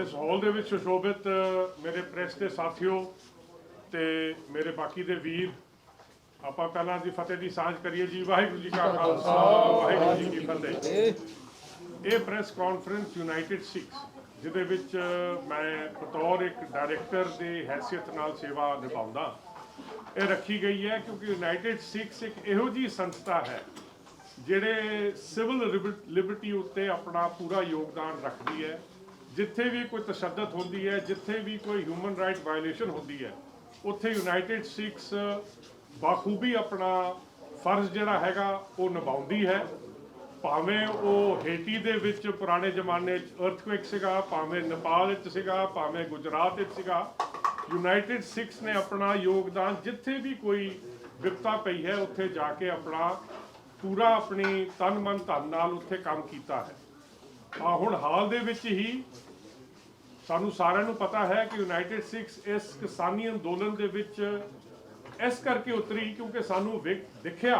ਇਸ ਹਾਲ ਦੇ ਵਿੱਚ ਸੁਸ਼ੋਭਿਤ ਮੇਰੇ ਪ੍ਰੈਸ ਦੇ ਸਾਥੀਓ ਤੇ ਮੇਰੇ ਬਾਕੀ ਦੇ ਵੀਰ, ਆਪਾਂ ਪਹਿਲਾਂ ਦੀ ਫਤਿਹ ਦੀ ਸਾਂਝ ਕਰੀਏ ਜੀ। ਵਾਹਿਗੁਰੂ ਜੀ ਕਾ ਖਾਲਸਾ, ਵਾਹਿਗੁਰੂ ਜੀ ਕੀ ਫਤਿਹ। ਇਹ ਪ੍ਰੈਸ ਕਾਨਫਰੰਸ ਯੂਨਾਈਟਿਡ ਸਿੱਖਸ, ਜਿਹਦੇ ਵਿੱਚ ਮੈਂ ਬਤੌਰ ਇੱਕ ਡਾਇਰੈਕਟਰ ਦੀ ਹੈਸੀਅਤ ਨਾਲ ਸੇਵਾ ਨਿਭਾਉਂਦਾ। ਇਹ ਰੱਖੀ ਗਈ ਹੈ ਕਿਉਂਕਿ ਯੂਨਾਈਟਿਡ ਸਿੱਖਸ ਇੱਕ ਇਹੋ ਜੀ ਸੰਸਥਾ ਹੈ, ਜਿਹੜੇ ਸਿਵਲ ਲਿਬਰਟੀ ਉੱਤੇ ਆਪਣਾ ਪੂਰਾ ਯੋਗਦਾਨ ਰੱਖਦੀ ਹੈ। ਜਿੱਥੇ ਵੀ ਕੋਈ ਤਸ਼ੱਦਦ ਹੁੰਦੀ ਹੈ, ਜਿੱਥੇ ਵੀ ਕੋਈ ਹਿਊਮਨ ਰਾਈਟ ਵਾਇਲੇਸ਼ਨ ਹੁੰਦੀ ਹੈ, ਉੱਥੇ ਯੂਨਾਈਟਿਡ ਸਿੱਖਸ ਬਾਖੂਬੀ ਆਪਣਾ ਫਰਜ਼ ਜਿਹੜਾ ਹੈਗਾ, ਉਹ ਨਿਭਾਉਂਦੀ ਹੈ। ਭਾਵੇਂ ਉਹ ਹੇਟੀ ਦੇ ਵਿੱਚ ਪੁਰਾਣੇ ਜ਼ਮਾਨੇ 'ਚ ਅਰਥਕੁਇਕ ਸੀਗਾ, ਭਾਵੇਂ ਨੇਪਾਲ ਵਿੱਚ ਸੀਗਾ, ਭਾਵੇਂ ਗੁਜਰਾਤ ਵਿੱਚ ਸੀਗਾ ਯੂਨਾਈਟਿਡ ਸਿੱਖਸ ਨੇ ਆਪਣਾ ਯੋਗਦਾਨ ਜਿੱਥੇ ਵੀ ਕੋਈ ਵਿਪਤਾ ਪਈ ਹੈ, ਉੱਥੇ ਜਾ ਕੇ ਆਪਣਾ ਪੂਰਾ ਆਪਣੀ ਤਨ ਮਨ ਧਨ ਨਾਲ ਉੱਥੇ ਕੰਮ ਕੀਤਾ ਹੈ। ਆ ਹੁਣ ਹਾਲ ਦੇ ਵਿੱਚ ਹੀ ਸਾਨੂੰ ਸਾਰਿਆਂ ਨੂੰ ਪਤਾ ਹੈ ਕਿ ਯੂਨਾਈਟਿਡ ਸਿੱਖਸ ਇਸ ਕਿਸਾਨੀ ਅੰਦੋਲਨ ਦੇ ਵਿੱਚ ਇਸ ਕਰਕੇ ਉਤਰੀ ਕਿਉਂਕਿ ਸਾਨੂੰ ਵਿਖ- ਦਿਖਿਆ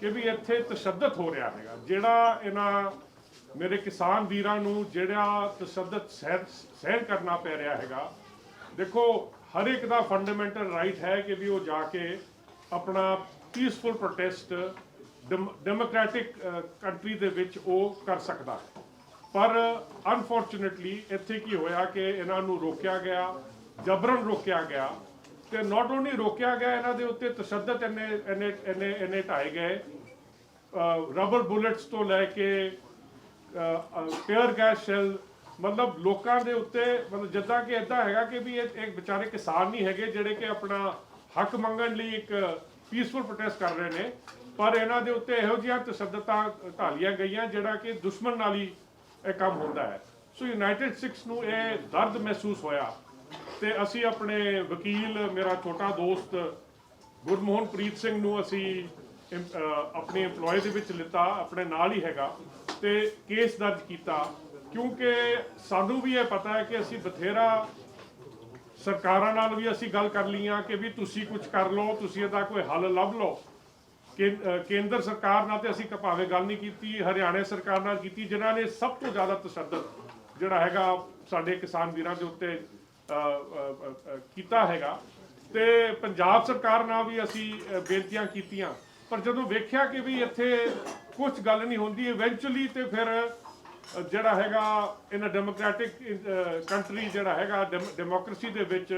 ਕਿ ਵੀ ਇੱਥੇ ਤਸ਼ੱਦਦ ਹੋ ਰਿਹਾ ਹੈਗਾ। ਜਿਹੜਾ ਇਹਨਾਂ ਮੇਰੇ ਕਿਸਾਨ ਵੀਰਾਂ ਨੂੰ ਜਿਹੜਾ ਤਸ਼ੱਦਦ ਸਹਿ, ਸਹਿਣ ਕਰਨਾ ਪੈ ਰਿਹਾ ਹੈਗਾ, ਦੇਖੋ, ਹਰ ਇੱਕ ਦਾ ਫੰਡਾਮੈਂਟਲ ਰਾਈਟ ਹੈ ਕਿ ਵੀ ਉਹ ਜਾ ਕੇ ਆਪਣਾ ਪੀਸਫੁਲ ਪ੍ਰੋਟੈਸਟ ਡੈਮੋਕ੍ਰੈਟਿਕ ਕੰਟਰੀ ਦੇ ਵਿੱਚ ਉਹ ਕਰ ਸਕਦਾ ਹੈ। ਪਰ ਅਨਫੋਰਚੂਨੇਟਲੀ ਇੱਥੇ ਕੀ ਹੋਇਆ ਕਿ ਇਹਨਾਂ ਨੂੰ ਰੋਕਿਆ ਗਿਆ, ਜਬਰਨ ਰੋਕਿਆ ਗਿਆ ਤੇ ਨਾਟ ਓਨਲੀ ਰੋਕਿਆ ਗਿਆ, ਇਹਨਾਂ ਦੇ ਉੱਤੇ ਤਸ਼ੱਦਦ ਇੰਨੇ ਇੰਨੇ ਇੰਨੇ ਇੰਨੇ ਢਾਏ ਗਏ। ਰਬਰ ਬੁਲੇਟਸ ਤੋਂ ਲੈ ਕੇ ਟੀਅਰ ਗੈਸ ਸ਼ੈਲ ਮਤਲਬ ਲੋਕਾਂ ਦੇ ਉੱਤੇ, ਮਤਲਬ ਜਿੱਦਾਂ ਕਿ ਇਦਾਂ ਹੈਗਾ ਕਿ ਵੀ ਇਹ ਇੱਕ ਵਿਚਾਰੇ ਕਿਸਾਨ ਨਹੀਂ ਹੈਗੇ, ਜਿਹੜੇ ਕਿ ਆਪਣਾ ਹੱਕ ਮੰਗਣ ਲਈ ਇੱਕ ਪੀਸਫੁਲ ਪ੍ਰੋਟੈਸਟ ਕਰ ਰਹੇ ਨੇ। ਪਰ ਇਹਨਾਂ ਦੇ ਉੱਤੇ ਇਹੋ ਜਿਹੀਆਂ ਤਸ਼ੱਦਦਾਂ ਢਾਲੀਆਂ ਗਈਆਂ, ਜਿਹੜਾ ਕਿ ਦੁਸ਼ਮਣ ਨਾਲ ਹੀ ਇਹ ਕੰਮ ਹੁੰਦਾ ਹੈ। ਸੋ ਯੂਨਾਈਟਿਡ ਸਿਕਸ ਨੂੰ ਇਹ ਦਰਦ ਮਹਿਸੂਸ ਹੋਇਆ। ਤੇ ਅਸੀਂ ਆਪਣੇ ਵਕੀਲ, ਮੇਰਾ ਛੋਟਾ ਦੋਸਤ ਗੁਰਮੋਹਨ ਪ੍ਰੀਤ ਸਿੰਘ ਨੂੰ ਅਸੀਂ ਇਮ- ਅਹ, ਆਪਣੇ EMPLOYE ਦੇ ਵਿੱਚ ਲਿੱਤਾ, ਆਪਣੇ ਨਾਲ ਹੀ ਹੈਗਾ। ਤੇ ਕੇਸ ਦਰਜ ਕੀਤਾ। ਕਿਉਂਕਿ ਸਾਨੂੰ ਵੀ ਇਹ ਪਤਾ ਹੈ ਕਿ ਅਸੀਂ ਬਥੇਰਾ ਸਰਕਾਰਾਂ ਨਾਲ ਵੀ ਅਸੀਂ ਗੱਲ ਕਰ ਲਈਆਂ ਕਿ ਵੀ ਤੁਸੀਂ ਕੁਝ ਕਰ ਲਓ, ਤੁਸੀਂ ਇਹਦਾ ਕੋਈ ਹੱਲ ਲੱਭ ਲਓ। ਕੇਂ ਅਹ ਕੇਂਦਰ ਸਰਕਾਰ ਨਾਲ ਤੇ ਅਸੀਂ ਭਾਵੇਂ ਗੱਲ ਨਹੀਂ ਕੀਤੀ ਹਰਿਆਣਾ ਸਰਕਾਰ ਨਾਲ ਕੀਤੀ ਜਿਨ੍ਹਾਂ ਨੇ ਸਭ ਤੋਂ ਜ਼ਿਆਦਾ ਤਸ਼ੱਦਦ ਜਿਹੜਾ ਹੈਗਾ ਸਾਡੇ ਕਿਸਾਨ ਵੀਰਾਂ ਦੇ ਉੱਤੇ ਅਹ, ਅਹ, ਅਹ, ਅਹ, ਕੀਤਾ ਹੈਗਾ ਤੇ ਪੰਜਾਬ ਸਰਕਾਰ ਨਾਲ ਵੀ ਅਸੀਂ ਅਹ, ਬੇਨਤੀਆਂ ਕੀਤੀਆਂ ਪਰ ਜਦੋਂ ਵੇਖਿਆ ਕਿ ਵੀ ਇੱਥੇ ਕੁਝ ਗੱਲ ਨਹੀਂ ਹੁੰਦੀ ਇਵੈਂਚੁਅਲੀ ਤੇ ਫਿਰ ਜਿਹੜਾ ਹੈਗਾ ਇਨ ਅ ਡੈਮੋਕ੍ਰੈਟਿਕ ਕੰਟਰੀ ਜਿਹੜਾ ਹੈਗਾ ਡੈਮੋਕ੍ਰੇਸੀ ਦੇ ਵਿੱਚ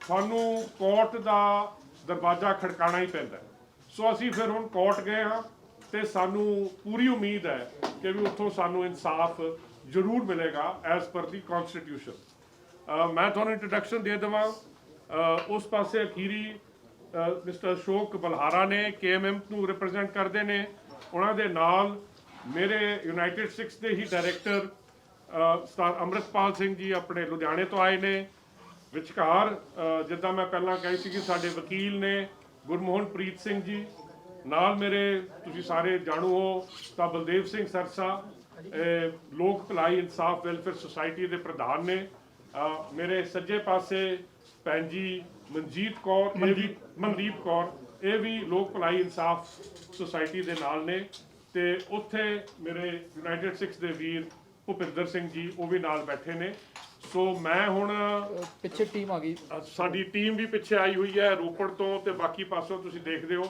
ਤੁਹਾਨੂੰ ਕੋਰਟ ਦਾ ਦਰਵਾਜ਼ਾ ਖੜਕਾਣਾ ਹੀ ਪੈਂਦਾ ਹੈ। ਸੋ ਅਸੀਂ ਫਿਰ ਹੁਣ ਕੋਰਟ ਗਏ ਹਾਂ ਤੇ ਸਾਨੂੰ ਪੂਰੀ ਉਮੀਦ ਹੈ ਕਿ ਵੀ ਉੱਥੋਂ ਸਾਨੂੰ ਇਨਸਾਫ ਜ਼ਰੂਰ ਮਿਲੇਗਾ ਐਜ਼ ਪਰ ਦੀ ਕਨਸਟੀਟਿਊਸ਼ਨ ਮੈਂ ਤੁਹਾਨੂੰ ਇੰਟਰੋਡਕਸ਼ਨ ਦੇ ਦੇਵਾਂ। ਉਸ ਪਾਸੇ ਅਖੀਰੀ ਮਿਸਟਰ ਅਸ਼ੋਕ ਬਲਹਾਰਾ ਨੇ ਕੇਐਮਐਮ ਨੂੰ ਰਿਪਰੈਜ਼ੈਂਟ ਕਰਦੇ ਨੇ। ਉਹਨਾਂ ਦੇ ਨਾਲ ਮੇਰੇ ਯੂਨਾਈਟਿਡ ਸਿੱਖਸ ਦੇ ਹੀ ਡਾਇਰੈਕਟਰ ਸਰ ਅੰਮ੍ਰਿਤਪਾਲ ਸਿੰਘ ਜੀ ਆਪਣੇ ਲੁਧਿਆਣੇ ਤੋਂ ਆਏ ਨੇ। ਵਿਚਕਾਰ ਜਿੱਦਾਂ ਮੈਂ ਪਹਿਲਾਂ ਕਹੀ ਸੀ ਕਿ ਸਾਡੇ ਵਕੀਲ ਨੇ ਗੁਰਮੋਹਨ ਪ੍ਰੀਤ ਸਿੰਘ ਜੀ ਨਾਲ ਮੇਰੇ ਤੁਸੀਂ ਸਾਰੇ ਜਾਣੂ ਹੋ ਤਾਂ ਬਲਦੇਵ ਸਿੰਘ ਸਰਸਾ ਇਹ ਲੋਕ ਭਲਾਈ ਇਨਸਾਫ ਵੈਲਫੇਅਰ ਸੁਸਾਇਟੀ ਦੇ ਪ੍ਰਧਾਨ ਨੇ। ਮੇਰੇ ਸੱਜੇ ਪਾਸੇ ਭੈਣ ਜੀ ਮਨਜੀਤ ਕੌਰ ਮਨਦੀਪ। ਮਨਦੀਪ ਕੌਰ ਇਹ ਵੀ ਲੋਕ ਭਲਾਈ ਇਨਸਾਫ ਸੁਸਾਇਟੀ ਦੇ ਨਾਲ ਨੇ। ਤੇ ਉੱਥੇ ਮੇਰੇ ਯੂਨਾਈਟਿਡ ਸਿੱਖਸ ਦੇ ਵੀਰ ਭੁਪਿੰਦਰ ਸਿੰਘ ਜੀ ਉਹ ਵੀ ਨਾਲ ਬੈਠੇ ਨੇ। ਸੋ ਮੈਂ ਹੁਣ ਪਿੱਛੇ ਟੀਮ ਆ ਗਈ। ਸਾਡੀ ਟੀਮ ਵੀ ਪਿੱਛੇ ਆਈ ਹੋਈ ਹੈ ਰੋਪੜ ਤੋਂ ਤੇ ਬਾਕੀ ਪਾਸੋਂ ਤੁਸੀਂ ਦੇਖਦੇ ਹੋ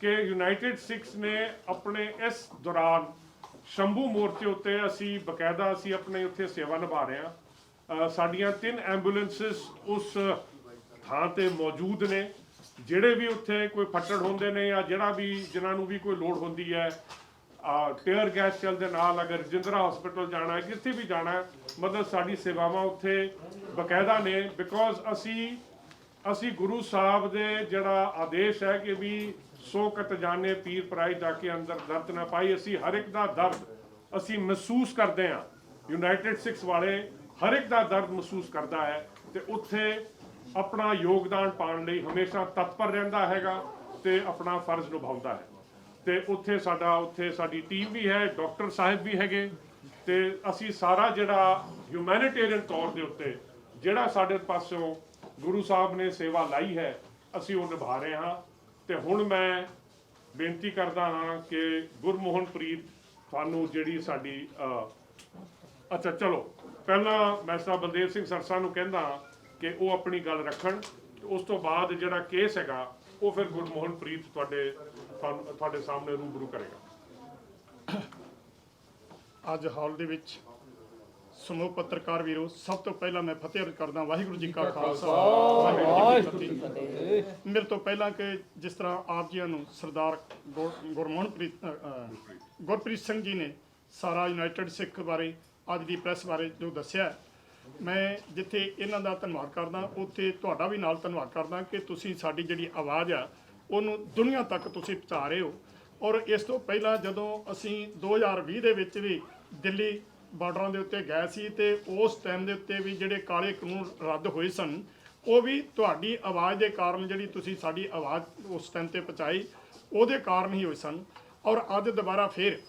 ਕਿ ਯੂਨਾਈਟਿਡ ਸਿੱਖਸ ਨੇ ਆਪਣੇ ਇਸ ਦੌਰਾਨ ਸ਼ੰਭੂ ਮੋਰਚੇ ਉੱਤੇ ਅਸੀਂ ਬਕਾਇਦਾ ਅਸੀਂ ਆਪਣੇ ਉੱਥੇ ਸੇਵਾ ਨਿਭਾ ਰਹੇ ਹਾਂ। ਸਾਡੀਆਂ ਤਿੰਨ ਐਂਬੂਲੈਂਸਸ ਉਸ ਥਾਂ ਤੇ ਮੌਜੂਦ ਨੇ ਜਿਹੜੇ ਵੀ ਉੱਥੇ ਕੋਈ ਫੱਟੜ ਹੁੰਦੇ ਨੇ ਜਾਂ ਜਿਹੜਾ ਵੀ ਜਿਨ੍ਹਾਂ ਨੂੰ ਵੀ ਕੋਈ ਲੋੜ ਹੁੰਦੀ ਹੈ ਟੇਅਰ ਗੈਸ ਚਲ ਦੇ ਨਾਲ ਅਗਰ ਰਜਿੰਦਰਾ ਹਸਪੀਟਲ ਜਾਣਾ ਹੈ, ਕਿੱਥੇ ਵੀ ਜਾਣਾ ਹੈ ਮਤਲਬ ਸਾਡੀ ਸੇਵਾਵਾਂ ਉੱਥੇ ਬਕਾਇਦਾ ਨੇ ਬਿਕੋਜ਼ ਅਸੀਂ ਅਸੀਂ ਗੁਰੂ ਸਾਹਿਬ ਦੇ ਜਿਹੜਾ ਆਦੇਸ਼ ਹੈ ਕਿ ਵੀ ਸੋ ਕਤ ਜਾਣੇ, ਪੀਰ ਪਰਾਈ ਜਾ ਕੇ ਅੰਦਰ ਦਰਦ ਨਾ ਪਾਈ, ਅਸੀਂ ਹਰ ਇੱਕ ਦਾ ਦਰਦ ਅਸੀਂ ਮਹਿਸੂਸ ਕਰਦੇ ਹਾਂ। ਯੂਨਾਈਟਿਡ ਸਿਕਸ ਵਾਲੇ ਹਰ ਇੱਕ ਦਾ ਦਰਦ ਮਹਿਸੂਸ ਕਰਦਾ ਹੈ ਤੇ ਉੱਥੇ ਆਪਣਾ ਯੋਗਦਾਨ ਪਾਉਣ ਲਈ ਹਮੇਸ਼ਾ ਤਤਪਰ ਰਹਿੰਦਾ ਹੈਗਾ ਤੇ ਆਪਣਾ ਫਰਜ਼ ਨਿਭਾਉਂਦਾ ਹੈ। ਤੇ ਉੱਥੇ ਸਾਡਾ, ਉੱਥੇ ਸਾਡੀ ਟੀਮ ਵੀ ਹੈ ਡਾਕਟਰ ਸਾਹਿਬ ਵੀ ਹੈਗੇ ਤੇ ਅਸੀਂ ਸਾਰਾ ਜਿਹੜਾ ਹਿਊਮੈਨਿਟੇਰੀਅਨ ਤੌਰ ਦੇ ਉੱਤੇ ਜਿਹੜਾ ਸਾਡੇ ਪਾਸੋਂ ਗੁਰੂ ਸਾਹਿਬ ਨੇ ਸੇਵਾ ਲਾਈ ਹੈ, ਅਸੀਂ ਉਹ ਨਿਭਾ ਰਹੇ ਹਾਂ। ਤੇ ਹੁਣ ਮੈਂ ਬੇਨਤੀ ਕਰਦਾ ਹਾਂ ਕਿ ਗੁਰਮੋਹਨ ਪ੍ਰੀਤ ਤੁਹਾਨੂੰ ਜਿਹੜੀ ਸਾਡੀ ਅੱਛਾ ਚਲੋ, ਪਹਿਲਾਂ ਮੈਂ ਸਾਹਿਬ ਬਲਦੇਵ ਸਿੰਘ ਸਰਸਾ ਨੂੰ ਕਹਿੰਦਾ ਕਿ ਉਹ ਆਪਣੀ ਗੱਲ ਰੱਖਣ। ਉਸ ਤੋਂ ਬਾਅਦ ਜਿਹੜਾ ਕੇਸ ਹੈਗਾ, ਉਹ ਫਿਰ ਗੁਰਮੋਹਨ ਪ੍ਰੀਤ ਤੁਹਾਡੇ ਤੁਹਾਨੂੰ- ਤੁਹਾਡੇ ਸਾਹਮਣੇ ਰੂਬਰੂ ਕਰੇਗਾ। ਅੱਜ ਹਾਲ ਦੇ ਵਿੱਚ ਸਮੂਹ ਪੱਤਰਕਾਰ ਵੀਰੋ ਸਭ ਤੋਂ ਪਹਿਲਾਂ ਮੈਂ ਫਤਿਹ ਅਰਜ਼ ਕਰਦਾ ਵਾਹਿਗੁਰੂ ਜੀ ਕਾ ਖਾਲਸਾ ਵਾਹਿਗੁਰੂ ਜੀ ਕੀ ਫਤਿਹ। ਮੇਰੇ ਤੋਂ ਪਹਿਲਾਂ ਕਿ ਜਿਸ ਤਰ੍ਹਾਂ ਆਪ ਜੀਆਂ ਨੂੰ ਸਰਦਾਰ ਗੁਰ- ਗੁਰਮੋਹਨਪ੍ਰੀਤ ਅ, ਅ, ਗੁਰਪ੍ਰੀਤ ਸਿੰਘ ਜੀ ਨੇ ਸਾਰਾ ਯੂਨਾਈਟਿਡ ਸਿੱਖ ਬਾਰੇ ਅੱਜ ਦੀ ਪ੍ਰੈਸ ਬਾਰੇ ਜੋ ਦੱਸਿਆ ਹੈ, ਮੈਂ ਜਿੱਥੇ ਇਹਨਾਂ ਦਾ ਧੰਨਵਾਦ ਕਰਦਾ ਉੱਥੇ ਤੁਹਾਡਾ ਵੀ ਨਾਲ ਧੰਨਵਾਦ ਕਰਦਾ ਕਿ ਤੁਸੀਂ ਸਾਡੀ ਜਿਹੜੀ ਆਵਾਜ਼ ਆ ਉਹਨੂੰ ਦੁਨੀਆ ਤੱਕ ਤੁਸੀਂ ਪਹੁੰਚਾ ਰਹੇ ਹੋ। ਔਰ ਇਸ ਤੋਂ ਪਹਿਲਾਂ ਜਦੋਂ ਅਸੀਂ 2020 ਦੇ ਵਿੱਚ ਵੀ ਦਿੱਲੀ ਬਾਰਡਰਾਂ ਦੇ ਉੱਤੇ ਗਏ ਸੀ ਤੇ ਉਸ ਟਾਈਮ ਦੇ ਉੱਤੇ ਵੀ ਜਿਹੜੇ ਕਾਲੇ ਕਾਨੂੰਨ ਰੱਦ ਹੋਏ ਸਨ, ਉਹ ਵੀ ਤੁਹਾਡੀ ਆਵਾਜ਼ ਦੇ ਕਾਰਨ ਜਿਹੜੀ ਤੁਸੀਂ ਸਾਡੀ ਆਵਾਜ਼ ਉਸ ਟਾਈਮ ਤੇ ਪਹੁੰਚਾਈ, ਉਹਦੇ ਕਾਰਨ ਹੀ ਹੋਏ ਸਨ। ਔਰ ਅੱਜ ਦੁਬਾਰਾ ਫੇਰ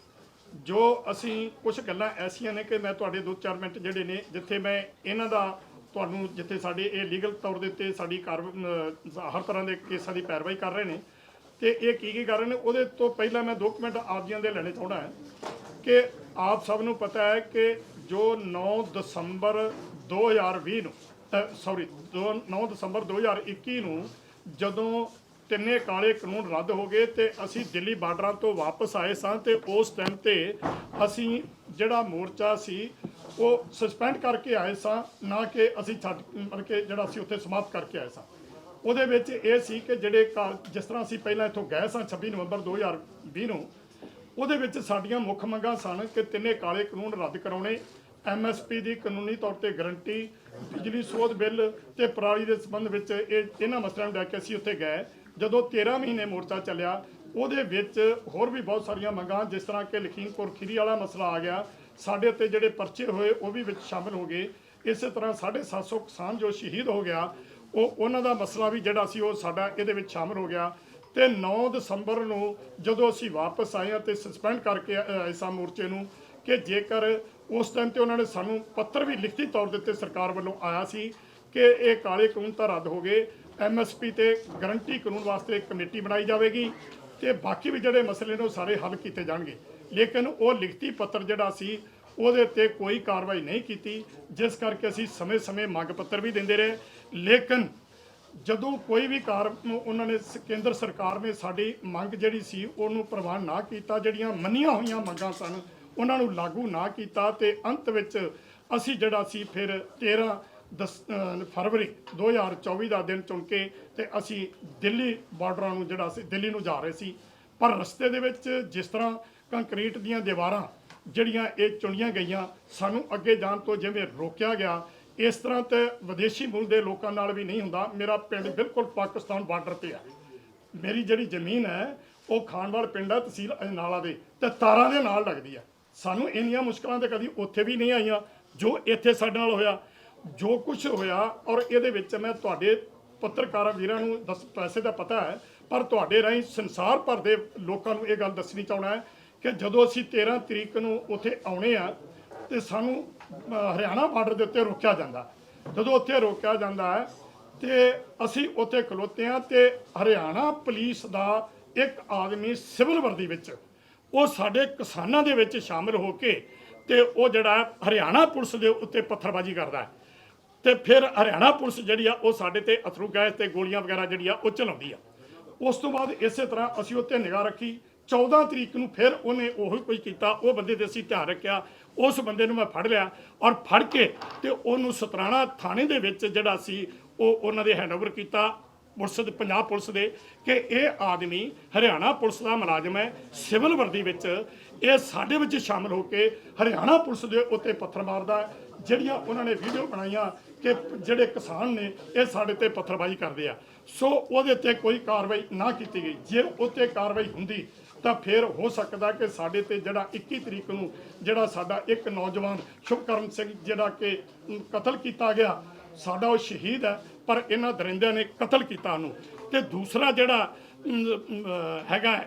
ਜੋ ਅਸੀਂ ਕੁਝ ਗੱਲਾਂ ਐਸੀਆਂ ਨੇ ਕਿ ਮੈਂ ਤੁਹਾਡੇ 2-4 ਮਿੰਟ ਜਿਹੜੇ ਨੇ, ਜਿੱਥੇ ਮੈਂ ਇਹਨਾਂ ਦਾ ਤੁਹਾਨੂੰ ਜਿੱਥੇ ਸਾਡੇ ਇਹ ਲੀਗਲ ਤੌਰ ਦੇ ਉੱਤੇ ਸਾਡੀ ਕਾਰ ਹਰ ਤਰ੍ਹਾਂ ਦੇ ਕੇਸਾਂ ਦੀ ਪੈਰਵਾਈ ਕਰ ਰਹੇ ਨੇ, ਤੇ ਇਹ ਕੀ ਕੀ ਕਰ ਰਹੇ ਨੇ, ਉਹਦੇ ਤੋਂ ਪਹਿਲਾਂ ਮੈਂ 2 ਮਿੰਟ ਆਪ ਜੀਆਂ ਦੇ ਲੈਣੇ ਚਾਹੁੰਦਾ ਹਾਂ ਕਿ ਆਪ ਸਭ ਨੂੰ ਪਤਾ ਹੈ ਕਿ ਜੋ 9 ਦਸੰਬਰ 2020 ਨੂੰ ਸੌਰੀ 9 ਦਸੰਬਰ 2021 ਨੂੰ ਜਦੋਂ ਤਿੰਨੇ ਕਾਲੇ ਕਾਨੂੰਨ ਰੱਦ ਹੋ ਗਏ ਤੇ ਅਸੀਂ ਦਿੱਲੀ ਬਾਰਡਰਾਂ ਤੋਂ ਵਾਪਸ ਆਏ ਸਾਂ ਤੇ ਉਸ ਟਾਈਮ ਤੇ ਅਸੀਂ ਜਿਹੜਾ ਮੋਰਚਾ ਸੀ ਉਹ ਸਸਪੈਂਡ ਕਰਕੇ ਆਏ ਸਾਂ, ਨਾ ਕਿ ਅਸੀਂ ਛੱਡ, ਮਤਲਬ ਕਿ ਜਿਹੜਾ ਅਸੀਂ ਉੱਥੇ ਸਮਾਪਤ ਕਰਕੇ ਆਏ ਸਾਂ। ਉਹਦੇ ਵਿੱਚ ਇਹ ਸੀ ਕਿ ਜਿਹੜੇ ਕਾ- ਜਿਸ ਤਰ੍ਹਾਂ ਅਸੀਂ ਪਹਿਲਾਂ ਇੱਥੋਂ ਗਏ ਸਾਂ 26 ਨਵੰਬਰ 2020 ਨੂੰ, ਉਹਦੇ ਵਿੱਚ ਸਾਡੀਆਂ ਮੁੱਖ ਮੰਗਾਂ ਸਨ ਕਿ ਤਿੰਨੇ ਕਾਲੇ ਕਾਨੂੰਨ ਰੱਦ ਕਰਾਉਣੇ ਐਮਐਸਪੀ ਦੀ ਕਾਨੂੰਨੀ ਤੌਰ ਤੇ ਗਰੰਟੀ, ਬਿਜਲੀ ਸੋਧ ਬਿੱਲ ਤੇ ਪਰਾਲੀ ਦੇ ਸੰਬੰਧ ਵਿੱਚ ਇਹ, ਇਹਨਾਂ ਮਸਲਿਆਂ ਨੂੰ ਲੈ ਕੇ ਅਸੀਂ ਉੱਥੇ ਗਏ। ਜਦੋਂ 13 ਮਹੀਨੇ ਮੋਰਚਾ ਚੱਲਿਆ, ਉਹਦੇ ਵਿੱਚ ਹੋਰ ਵੀ ਬਹੁਤ ਸਾਰੀਆਂ ਮੰਗਾਂ, ਜਿਸ ਤਰ੍ਹਾਂ ਕਿ ਲਖੀਮਪੁਰ ਖੀਰੀ ਵਾਲਾ ਮਸਲਾ ਆ ਗਿਆ ਸਾਡੇ ਉੱਤੇ ਜਿਹੜੇ ਪਰਚੇ ਹੋਏ, ਉਹ ਵੀ ਵਿੱਚ ਸ਼ਾਮਲ ਹੋ ਗਏ। ਇਸੇ ਤਰ੍ਹਾਂ 750 ਕਿਸਾਨ ਜੋ ਸ਼ਹੀਦ ਹੋ ਗਿਆ, ਉਹ ਉਹਨਾਂ ਦਾ ਮਸਲਾ ਵੀ ਜਿਹੜਾ ਸੀ, ਉਹ ਸਾਡਾ ਇਹਦੇ ਵਿੱਚ ਸ਼ਾਮਲ ਹੋ ਗਿਆ। ਤੇ 9 ਦਸੰਬਰ ਨੂੰ ਜਦੋਂ ਅਸੀਂ ਵਾਪਸ ਆਏ ਹਾਂ ਤੇ ਸਸਪੈਂਡ ਕਰਕੇ ਆਏ ਸਾਂ ਮੋਰਚੇ ਨੂੰ ਕਿ ਜੇਕਰ ਉਸ ਟਾਈਮ ਤੇ ਉਹਨਾਂ ਨੇ ਸਾਨੂੰ ਪੱਤਰ ਵੀ ਲਿਖਤੀ ਤੌਰ ਦੇ ਉੱਤੇ ਸਰਕਾਰ ਵੱਲੋਂ ਆਇਆ ਸੀ ਕਿ ਇਹ ਕਾਲੇ ਕਾਨੂੰਨ ਤਾਂ ਰੱਦ ਹੋ ਗਏ ਐਮਐਸਪੀ ਤੇ ਗਰੰਟੀ ਕਾਨੂੰਨ ਵਾਸਤੇ ਕਮੇਟੀ ਬਣਾਈ ਜਾਵੇਗੀ ਤੇ ਬਾਕੀ ਵੀ ਜਿਹੜੇ ਮਸਲੇ ਨੇ ਉਹ ਸਾਰੇ ਹੱਲ ਕੀਤੇ ਜਾਣਗੇ। ਲੇਕਿਨ ਉਹ ਲਿਖਤੀ ਪੱਤਰ ਜਿਹੜਾ ਸੀ, ਉਹਦੇ ਤੇ ਕੋਈ ਕਾਰਵਾਈ ਨਹੀਂ ਕੀਤੀ, ਜਿਸ ਕਰਕੇ ਅਸੀਂ ਸਮੇਂ-ਸਮੇਂ ਮੰਗ ਪੱਤਰ ਵੀ ਦਿੰਦੇ ਰਹੇ। ਲੇਕਿਨ ਜਦੋਂ ਕੋਈ ਵੀ ਕਾਰ, ਉਹਨਾਂ ਨੇ ਸ- ਕੇਂਦਰ ਸਰਕਾਰ ਨੇ ਸਾਡੀ ਮੰਗ ਜਿਹੜੀ ਸੀ, ਉਹਨੂੰ ਪ੍ਰਵਾਨ ਨਾ ਕੀਤਾ, ਜਿਹੜੀਆਂ ਮੰਨੀਆਂ ਹੋਈਆਂ ਮੰਗਾਂ ਸਨ, ਉਹਨਾਂ ਨੂੰ ਲਾਗੂ ਨਾ ਕੀਤਾ ਤੇ ਅੰਤ ਵਿੱਚ ਅਸੀਂ ਜਿਹੜਾ ਸੀ ਫਿਰ 13 ਦਸ, ਅਹ, ਫਰਵਰੀ 2024 ਦਾ ਦਿਨ ਚੁਣ ਕੇ ਤੇ ਅਸੀਂ ਦਿੱਲੀ ਬਾਰਡਰਾਂ ਨੂੰ ਜਿਹੜਾ ਸੀ, ਦਿੱਲੀ ਨੂੰ ਜਾ ਰਹੇ ਸੀ। ਪਰ ਰਸਤੇ ਦੇ ਵਿੱਚ ਜਿਸ ਤਰ੍ਹਾਂ ਕੰਕਰੀਟ ਦੀਆਂ ਦੀਵਾਰਾਂ ਜਿਹੜੀਆਂ ਇਹ ਚੁਣੀਆਂ ਗਈਆਂ, ਸਾਨੂੰ ਅੱਗੇ ਜਾਣ ਤੋਂ ਜਿਵੇਂ ਰੋਕਿਆ ਗਿਆ, ਇਸ ਤਰ੍ਹਾਂ ਤੇ ਵਿਦੇਸ਼ੀ ਮੂਲ ਦੇ ਲੋਕਾਂ ਨਾਲ ਵੀ ਨਹੀਂ ਹੁੰਦਾ। ਮੇਰਾ ਪਿੰਡ ਬਿਲਕੁਲ ਪਾਕਿਸਤਾਨ ਬਾਰਡਰ ਤੇ ਆ। ਮੇਰੀ ਜਿਹੜੀ ਜ਼ਮੀਨ ਹੈ, ਉਹ ਖਾਨਵਾਲ ਪਿੰਡ ਹੈ ਤਹਿਸੀਲ ਅਜਨਾਲਾ ਦੇ, ਤੇ ਤਾਰਾਂ ਦੇ ਨਾਲ ਲੱਗਦੀ ਆ। ਸਾਨੂੰ ਇੰਨੀਆਂ ਮੁਸ਼ਕਲਾਂ ਤੇ ਕਦੀ ਉੱਥੇ ਵੀ ਨਹੀਂ ਆਈਆਂ, ਜੋ ਇੱਥੇ ਸਾਡੇ ਨਾਲ ਹੋਇਆ, ਜੋ ਕੁਝ ਹੋਇਆ, ਔਰ ਇਹਦੇ ਵਿੱਚ ਮੈਂ ਤੁਹਾਡੇ ਪੱਤਰਕਾਰਾਂ ਵੀਰਾਂ ਨੂੰ ਦੱਸ, ਪੈਸੇ ਦਾ ਪਤਾ ਹੈ, ਪਰ ਤੁਹਾਡੇ ਰਾਹੀਂ ਸੰਸਾਰ ਭਰ ਦੇ ਲੋਕਾਂ ਨੂੰ ਇਹ ਗੱਲ ਦੱਸਣੀ ਚਾਹਣਾ ਹੈ। ਕਿ ਜਦੋਂ ਅਸੀਂ 13 ਤਰੀਕ ਨੂੰ ਉੱਥੇ ਆਉਣੇ ਆ ਤੇ ਸਾਨੂੰ ਹਰਿਆਣਾ ਬਾਰਡਰ ਦੇ ਉੱਤੇ ਰੋਕਿਆ ਜਾਂਦਾ। ਜਦੋਂ ਉੱਥੇ ਰੋਕਿਆ ਜਾਂਦਾ ਹੈ, ਤੇ ਅਸੀਂ ਉੱਥੇ ਖਲੋਤੇ ਆ ਤੇ ਹਰਿਆਣਾ ਪੁਲਿਸ ਦਾ ਇੱਕ ਆਦਮੀ ਸਿਵਲ ਵਰਦੀ ਵਿੱਚ, ਉਹ ਸਾਡੇ ਕਿਸਾਨਾਂ ਦੇ ਵਿੱਚ ਸ਼ਾਮਲ ਹੋ ਕੇ ਤੇ ਉਹ ਜਿਹੜਾ ਹਰਿਆਣਾ ਪੁਲਿਸ ਦੇ ਉੱਤੇ ਪੱਥਰਬਾਜ਼ੀ ਕਰਦਾ ਹੈ। ਤੇ ਫਿਰ ਹਰਿਆਣਾ ਪੁਲਿਸ ਜਿਹੜੀ ਆ, ਉਹ ਸਾਡੇ ਤੇ ਅਥਰੂ ਗੈਸ ਤੇ ਗੋਲੀਆਂ ਵਗੈਰਾ ਜਿਹੜੀ ਆ ਉਹ ਚਲਾਉਂਦੀ ਆ। ਉਸ ਤੋਂ ਬਾਅਦ ਇਸੇ ਤਰ੍ਹਾਂ ਅਸੀਂ ਉੱਤੇ ਨਿਗਾਹ ਰੱਖੀ 14 ਤਰੀਕ ਨੂੰ ਫਿਰ ਉਹਨੇ ਉਹੀ ਕੁਝ ਕੀਤਾ, ਉਹ ਬੰਦੇ ਤੇ ਅਸੀਂ ਧਿਆਨ ਰੱਖਿਆ, ਉਸ ਬੰਦੇ ਨੂੰ ਮੈਂ ਫੜ ਲਿਆ ਔਰ ਫੜ ਕੇ ਤੇ ਉਹਨੂੰ ਸਤਰਾਣਾ ਥਾਣੇ ਦੇ ਵਿੱਚ ਜਿਹੜਾ ਸੀ, ਉਹ ਉਹਨਾਂ ਦੇ ਹੈਂਡਓਵਰ ਕੀਤਾ ਪੁਲਿਸ ਦੇ, ਪੰਜਾਬ ਪੁਲਿਸ ਦੇ ਕਿ ਇਹ ਆਦਮੀ ਹਰਿਆਣਾ ਪੁਲਿਸ ਦਾ ਮੁਲਾਜ਼ਮ ਹੈ, ਸਿਵਲ ਵਰਦੀ ਵਿੱਚ ਇਹ ਸਾਡੇ ਵਿੱਚ ਸ਼ਾਮਲ ਹੋ ਕੇ ਹਰਿਆਣਾ ਪੁਲਿਸ ਦੇ ਉੱਤੇ ਪੱਥਰ ਮਾਰਦਾ ਹੈ। ਜਿਹੜੀਆਂ ਉਹਨਾਂ ਨੇ ਵੀਡੀਓ ਬਣਾਈਆਂ ਕਿ ਜਿਹੜੇ ਕਿਸਾਨ ਨੇ, ਇਹ ਸਾਡੇ ਤੇ ਪੱਥਰਬਾਜ਼ੀ ਕਰਦੇ ਆ ਸੋ ਉਹਦੇ ਤੇ ਕੋਈ ਕਾਰਵਾਈ ਨਾ ਕੀਤੀ ਗਈ ਜੇ ਉੱਤੇ ਕਾਰਵਾਈ ਹੁੰਦੀ ਤਾਂ ਫਿਰ ਹੋ ਸਕਦਾ ਕਿ ਸਾਡੇ ਤੇ ਜਿਹੜਾ 21 ਤਰੀਕ ਨੂੰ ਜਿਹੜਾ ਸਾਡਾ ਇੱਕ ਨੌਜਵਾਨ ਸ਼ੁਭਕਰਨ ਸਿੰਘ ਜਿਹੜਾ ਕਿ ਕਤਲ ਕੀਤਾ ਗਿਆ, ਸਾਡਾ ਉਹ ਸ਼ਹੀਦ ਹੈ, ਪਰ ਇਹਨਾਂ ਦਰਿੰਦਿਆਂ ਨੇ ਕਤਲ ਕੀਤਾ ਉਹਨੂੰ। ਤੇ ਦੂਸਰਾ ਜਿਹੜਾ ਹੈਗਾ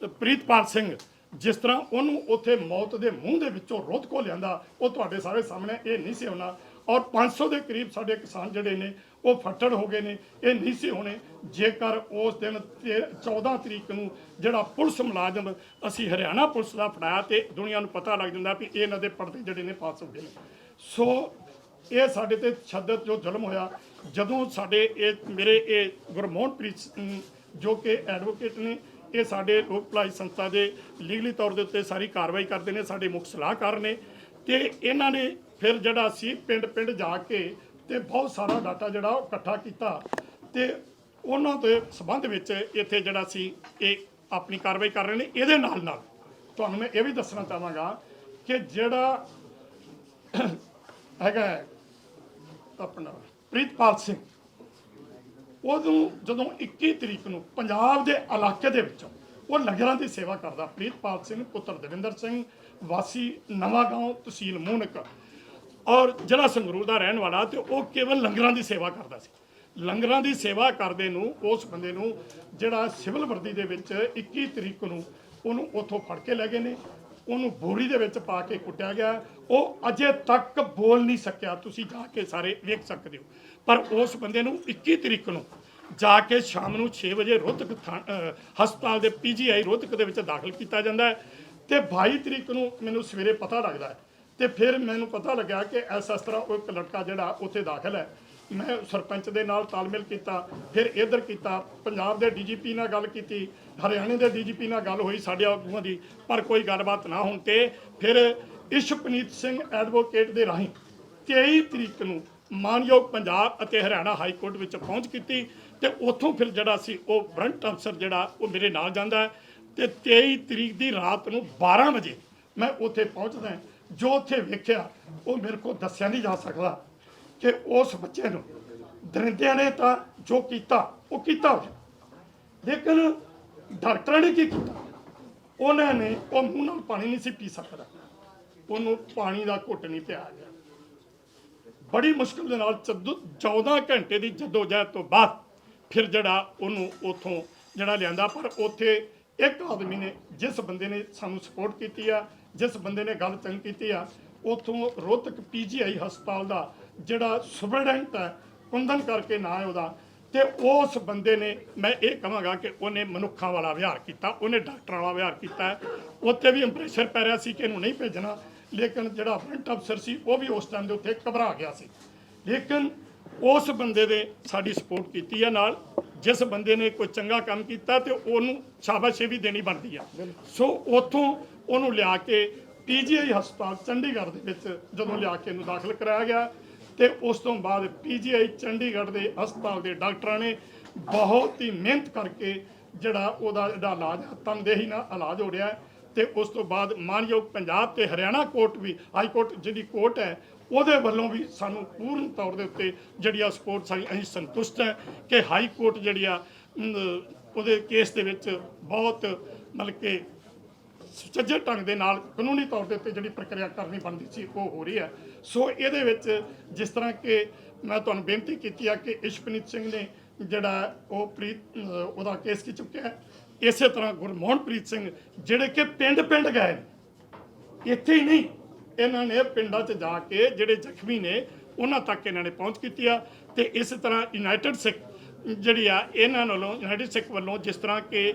ਪ੍ਰੀਤਪਾਲ ਸਿੰਘ, ਜਿਸ ਤਰ੍ਹਾਂ ਉਹਨੂੰ ਉੱਥੇ ਮੌਤ ਦੇ ਮੂੰਹ ਦੇ ਵਿੱਚੋਂ ਰੋਧ ਕੋ ਲਿਆਂਦਾ ਉਹ ਤੁਹਾਡੇ ਸਾਰੇ ਸਾਹਮਣੇ ਇਹ ਨਹੀਂ ਸੀ ਹੋਣਾ ਔਰ 500 ਦੇ ਕਰੀਬ ਸਾਡੇ ਕਿਸਾਨ ਜਿਹੜੇ ਨੇ ਉਹ ਫੱਟੜ ਹੋ ਗਏ ਨੇ, ਇਹ ਨਹੀਂ ਸੀ ਹੋਣੇ। ਜੇਕਰ ਉਸ ਦਿਨ ਤੇ 14 ਤਰੀਕ ਨੂੰ ਜਿਹੜਾ ਪੁਲਿਸ ਮੁਲਾਜ਼ਮ ਅਸੀਂ ਹਰਿਆਣਾ ਪੁਲਿਸ ਦਾ ਫੜਾਇਆ ਤੇ ਦੁਨੀਆ ਨੂੰ ਪਤਾ ਲੱਗ ਜਾਂਦਾ ਵੀ ਇਹਨਾਂ ਦੇ ਪਰਦੇ ਜਿਹੜੇ ਨੇ ਪਾਸ ਹੋ ਗਏ ਨੇ। ਸੋ ਇਹ ਸਾਡੇ ਤੇ ਸ਼ੱਦਤ ਜੋ ਜ਼ੁਲਮ ਹੋਇਆ, ਜਦੋਂ ਸਾਡੇ ਇਹ ਮੇਰੇ ਇਹ ਗੁਰਮੋਹਨਪ੍ਰੀਤ ਸਿੰਘ ਜੋ ਕਿ ਐਡਵੋਕੇਟ ਨੇ, ਇਹ ਸਾਡੇ ਲੋਕ ਭਲਾਈ ਸੰਸਥਾ ਦੇ ਲੀਗਲੀ ਤੌਰ ਦੇ ਉੱਤੇ ਸਾਰੀ ਕਾਰਵਾਈ ਕਰਦੇ ਨੇ, ਸਾਡੇ ਮੁੱਖ ਸਲਾਹਕਾਰ ਨੇ ਤੇ ਇਹਨਾਂ ਨੇ ਫਿਰ ਜਿਹੜਾ ਸੀ ਪਿੰਡ ਪਿੰਡ ਜਾ ਕੇ ਤੇ ਬਹੁਤ ਸਾਰਾ ਡਾਟਾ ਜਿਹੜਾ ਉਹ ਇਕੱਠਾ ਕੀਤਾ ਤੇ ਉਹਨਾਂ ਦੇ ਸਬੰਧ ਵਿੱਚ ਇੱਥੇ ਜਿਹੜਾ ਸੀ ਇਹ ਆਪਣੀ ਕਾਰਵਾਈ ਕਰ ਰਹੇ ਨੇ ਇਹਦੇ ਨਾਲ ਨਾਲ। ਤੁਹਾਨੂੰ ਮੈਂ ਇਹ ਵੀ ਦੱਸਣਾ ਚਾਹਾਂਗਾ ਕਿ ਜਿਹੜਾ ਹੈਗਾ ਹੈ ਆਪਣਾ ਪ੍ਰੀਤਪਾਲ ਸਿੰਘ, ਉਹਨੂੰ ਜਦੋਂ 21 ਤਰੀਕ ਨੂੰ ਪੰਜਾਬ ਦੇ ਇਲਾਕੇ ਦੇ ਵਿੱਚੋਂ ਉਹ ਲੰਗਰਾਂ ਦੀ ਸੇਵਾ ਕਰਦਾ, ਪ੍ਰੀਤਪਾਲ ਸਿੰਘ, ਪੁੱਤਰ ਦਵਿੰਦਰ ਸਿੰਘ, ਵਾਸੀ ਨਵਾਂ ਗਾਉਂ, ਤਹਿਸੀਲ ਮੂਨਕ ਔਰ ਜਿਹੜਾ ਸੰਗਰੂਰ ਦਾ ਰਹਿਣ ਵਾਲਾ ਤੇ ਉਹ ਕੇਵਲ ਲੰਗਰਾਂ ਦੀ ਸੇਵਾ ਕਰਦਾ ਸੀ। ਲੰਗਰਾਂ ਦੀ ਸੇਵਾ ਕਰਦੇ ਨੂੰ, ਉਸ ਬੰਦੇ ਨੂੰ ਜਿਹੜਾ ਸਿਵਲ ਵਰਦੀ ਦੇ ਵਿੱਚ 21 ਤਰੀਕ ਨੂੰ ਉਹਨੂੰ ਉੱਥੋਂ ਫੜ ਕੇ ਲੈ ਗਏ ਨੇ। ਉਹਨੂੰ ਬੋਰੀ ਦੇ ਵਿੱਚ ਪਾ ਕੇ ਕੁੱਟਿਆ ਗਿਆ। ਉਹ ਅਜੇ ਤੱਕ ਬੋਲ ਨਹੀਂ ਸਕਿਆ। ਤੁਸੀਂ ਜਾ ਕੇ ਸਾਰੇ ਵੇਖ ਸਕਦੇ ਹੋ। ਪਰ ਉਸ ਬੰਦੇ ਨੂੰ 21 ਤਰੀਕ ਨੂੰ ਜਾ ਕੇ ਸ਼ਾਮ ਨੂੰ 6 ਵਜੇ ਰੋਹਤਕ ਥਾਂ- ਹਸਪਤਾਲ ਦੇ ਪੀਜੀਆਈ ਰੋਹਤਕ ਦੇ ਵਿੱਚ ਦਾਖਲ ਕੀਤਾ ਜਾਂਦਾ ਹੈ। ਤੇ 22 ਤਰੀਕ ਨੂੰ ਮੈਨੂੰ ਸਵੇਰੇ ਪਤਾ ਲੱਗਦਾ ਹੈ ਤੇ ਫਿਰ ਮੈਨੂੰ ਪਤਾ ਲੱਗਿਆ ਕਿ ਐਸ ਇਸ ਤਰ੍ਹਾਂ ਉਹ ਇੱਕ ਲੜਕਾ ਜਿਹੜਾ ਉੱਥੇ ਦਾਖਲ ਹੈ। ਮੈਂ ਸਰਪੰਚ ਦੇ ਨਾਲ ਤਾਲਮੇਲ ਕੀਤਾ, ਫਿਰ ਇੱਧਰ ਕੀਤਾ, ਪੰਜਾਬ ਦੇ ਡੀਜੀਪੀ ਨਾਲ ਗੱਲ ਕੀਤੀ, ਹਰਿਆਣੇ ਦੇ ਡੀਜੀਪੀ ਨਾਲ ਗੱਲ ਹੋਈ ਸਾਡੇ ਆਗੂਆਂ ਦੀ, ਪਰ ਕੋਈ ਗੱਲਬਾਤ ਨਾ ਹੋਣ ਤੇ ਫਿਰ ਇਸ਼ਪਨੀਤ ਸਿੰਘ ਐਡਵੋਕੇਟ ਦੇ ਰਾਹੀਂ 23 ਤਰੀਕ ਨੂੰ ਮਾਨਯੋਗ ਪੰਜਾਬ ਅਤੇ ਹਰਿਆਣਾ ਹਾਈ ਕੋਰਟ ਵਿੱਚ ਪਹੁੰਚ ਕੀਤੀ ਤੇ ਉੱਥੋਂ ਫਿਰ ਜਿਹੜਾ ਸੀ ਉਹ ਵਾਰੰਟ ਅਫਸਰ ਜਿਹੜਾ ਉਹ ਮੇਰੇ ਨਾਲ ਜਾਂਦਾ ਹੈ। ਤੇ 23 ਤਰੀਕ ਦੀ ਰਾਤ ਨੂੰ 12 ਵਜੇ ਮੈਂ ਉੱਥੇ ਪਹੁੰਚਦਾ ਜੋ ਉੱਥੇ ਵੇਖਿਆ, ਉਹ ਮੇਰੇ ਕੋਲ ਦੱਸਿਆ ਨਹੀਂ ਜਾ ਸਕਦਾ ਕਿ ਉਸ ਬੱਚੇ ਨੂੰ ਦਰਿੰਦਿਆਂ ਨੇ ਤਾਂ ਜੋ ਕੀਤਾ, ਉਹ ਕੀਤਾ ਹੋਇਆ ਲੇਕਿਨ ਡਾਕਟਰਾਂ ਨੇ ਕੀ ਕੀਤਾ? ਉਹਨਾਂ ਨੇ ਉਹ ਮੂੰਹ ਨਾਲ ਪਾਣੀ ਨਹੀਂ ਸੀ ਪੀ ਸਕਦਾ। ਉਹਨੂੰ ਪਾਣੀ ਦਾ ਘੁੱਟ ਨਹੀਂ ਪਿਆ ਗਿਆ। ਬੜੀ ਮੁਸ਼ਕਲ ਦੇ ਨਾਲ ਚੱਦੂ- 14 ਘੰਟੇ ਦੀ ਜਦੋਜਹਿਦ ਤੋਂ ਬਾਅਦ ਫਿਰ ਜਿਹੜਾ ਉਹਨੂੰ ਉਥੋਂ ਜਿਹੜਾ ਲਿਆਂਦਾ, ਪਰ ਉੱਥੇ ਇੱਕ ਆਦਮੀ ਨੇ, ਜਿਸ ਬੰਦੇ ਨੇ ਸਾਨੂੰ ਸਪੋਰਟ ਕੀਤੀ ਆ ਜਿਸ ਬੰਦੇ ਨੇ ਗੱਲ ਚੰਗੀ ਕੀਤੀ ਆ ਉਥੋਂ ਰੋਹਤਕ ਪੀਜੀਆਈ ਹਸਪਤਾਲ ਦਾ ਜਿਹੜਾ ਸੁਪਰਡੈਂਟ ਹੈ ਕੁੰਦਨ ਕਰਕੇ ਨਾਂ ਹੈ ਉਹਦਾ ਤੇ ਉਸ ਬੰਦੇ ਨੇ ਮੈਂ ਇਹ ਕਹਾਂਗਾ ਕਿ ਉਹਨੇ ਮਨੁੱਖਾਂ ਵਾਲਾ ਵਿਹਾਰ ਕੀਤਾ ਉਹਨੇ ਡਾਕਟਰਾਂ ਵਾਲਾ ਵਿਹਾਰ ਕੀਤਾ। ਉੱਥੇ ਵੀ ਇੰਪ੍ਰੈਸ਼ਰ ਪੈ ਰਿਹਾ ਸੀ ਕਿ ਇਹਨੂੰ ਨਹੀਂ ਭੇਜਣਾ ਲੇਕਿਨ ਜਿਹੜਾ ਫਰੰਟ ਅਫਸਰ ਸੀ ਉਹ ਵੀ ਉਸ ਟਾਈਮ ਦੇ ਉੱਤੇ ਘਬਰਾ ਗਿਆ ਸੀ। ਲੇਕਿਨ ਉਸ ਬੰਦੇ ਦੇ ਸਾਡੀ ਸਪੋਰਟ ਕੀਤੀ ਹੈ ਨਾਲ ਜਿਸ ਬੰਦੇ ਨੇ ਕੋਈ ਚੰਗਾ ਕੰਮ ਕੀਤਾ ਤੇ ਉਹਨੂੰ ਸ਼ਾਬਾਸ਼ੀ ਵੀ ਦੇਣੀ ਬਣਦੀ ਆ। ਸੋ ਉੱਥੋਂ ਉਹਨੂੰ ਲਿਆ ਕੇ ਪੀਜੀਆਈ ਹਸਪਤਾਲ ਚੰਡੀਗੜ੍ਹ ਦੇ ਵਿੱਚ ਜਦੋਂ ਲਿਆ ਕੇ ਇਹਨੂੰ ਦਾਖਲ ਕਰਾਇਆ ਗਿਆ ਤੇ ਉਸ ਤੋਂ ਬਾਅਦ ਪੀਜੀਆਈ ਚੰਡੀਗੜ੍ਹ ਦੇ ਹਸਪਤਾਲ ਦੇ ਡਾਕਟਰਾਂ ਨੇ ਬਹੁਤ ਹੀ ਮਿਹਨਤ ਕਰਕੇ ਜਿਹੜਾ ਉਹਦਾ ਜਿਹੜਾ ਇਲਾਜ ਹੈ, ਤਨਦੇਹੀ ਨਾਲ ਇਲਾਜ ਹੋ ਰਿਹਾ ਹੈ ਤੇ ਉਸ ਤੋਂ ਬਾਅਦ ਮਾਨਯੋਗ ਪੰਜਾਬ ਤੇ ਹਰਿਆਣਾ ਕੋਰਟ ਵੀ ਹਾਈ ਕੋਰਟ ਜਿਹੜੀ ਕੋਰਟ ਹੈ ਉਹਦੇ ਵੱਲੋਂ ਵੀ ਸਾਨੂੰ ਪੂਰਨ ਤੌਰ ਦੇ ਉੱਤੇ ਜਿਹੜੀ ਆ ਸਪੋਰਟ ਸਾਡੀ ਅਸੀਂ ਸੰਤੁਸ਼ਟ ਹੈ ਕਿ ਹਾਈ ਕੋਰਟ ਜਿਹੜੀ ਆ ਉਹਦੇ ਕੇਸ ਦੇ ਵਿੱਚ ਬਹੁਤ ਮਤਲਬ ਕਿ ਸੁਚੱਜੇ ਢੰਗ ਦੇ ਨਾਲ ਕਾਨੂੰਨੀ ਤੌਰ ਦੇ ਉੱਤੇ ਜਿਹੜੀ ਪ੍ਰਕਿਰਿਆ ਕਰਨੀ ਬਣਦੀ ਸੀ, ਉਹ ਹੋ ਰਹੀ ਹੈ। ਸੋ ਇਹਦੇ ਵਿੱਚ ਜਿਸ ਤਰ੍ਹਾਂ ਕਿ ਮੈਂ ਤੁਹਾਨੂੰ ਬੇਨਤੀ ਕੀਤੀ ਆ ਕਿ ਇਸ਼ਪਨੀਤ ਸਿੰਘ ਨੇ ਜਿਹੜਾ ਉਹ ਪ੍ਰੀਤ ਉਹਦਾ ਕੇਸ ਕੀ ਚੁੱਕਿਆ ਹੈ, ਇਸੇ ਤਰ੍ਹਾਂ ਗੁਰਮੋਹਨਪ੍ਰੀਤ ਸਿੰਘ, ਜਿਹੜੇ ਕਿ ਪਿੰਡ ਪਿੰਡ ਗਏ ਨੇ, ਇੱਥੇ ਹੀ ਨਹੀਂ, ਇਹਨਾਂ ਨੇ ਪਿੰਡਾਂ 'ਚ ਜਾ ਕੇ ਜਿਹੜੇ ਜ਼ਖਮੀ ਨੇ, ਉਹਨਾਂ ਤੱਕ ਇਹਨਾਂ ਨੇ ਪਹੁੰਚ ਕੀਤੀ ਆ ਤੇ ਇਸੇ ਤਰ੍ਹਾਂ ਯੂਨਾਈਟਿਡ ਸਿੱਖ ਜਿਹੜੀ ਆ, ਇਹਨਾਂ ਵੱਲੋਂ ਯੂਨਾਈਟਿਡ ਸਿੱਖ ਵੱਲੋਂ ਜਿਸ ਤਰ੍ਹਾਂ ਕਿ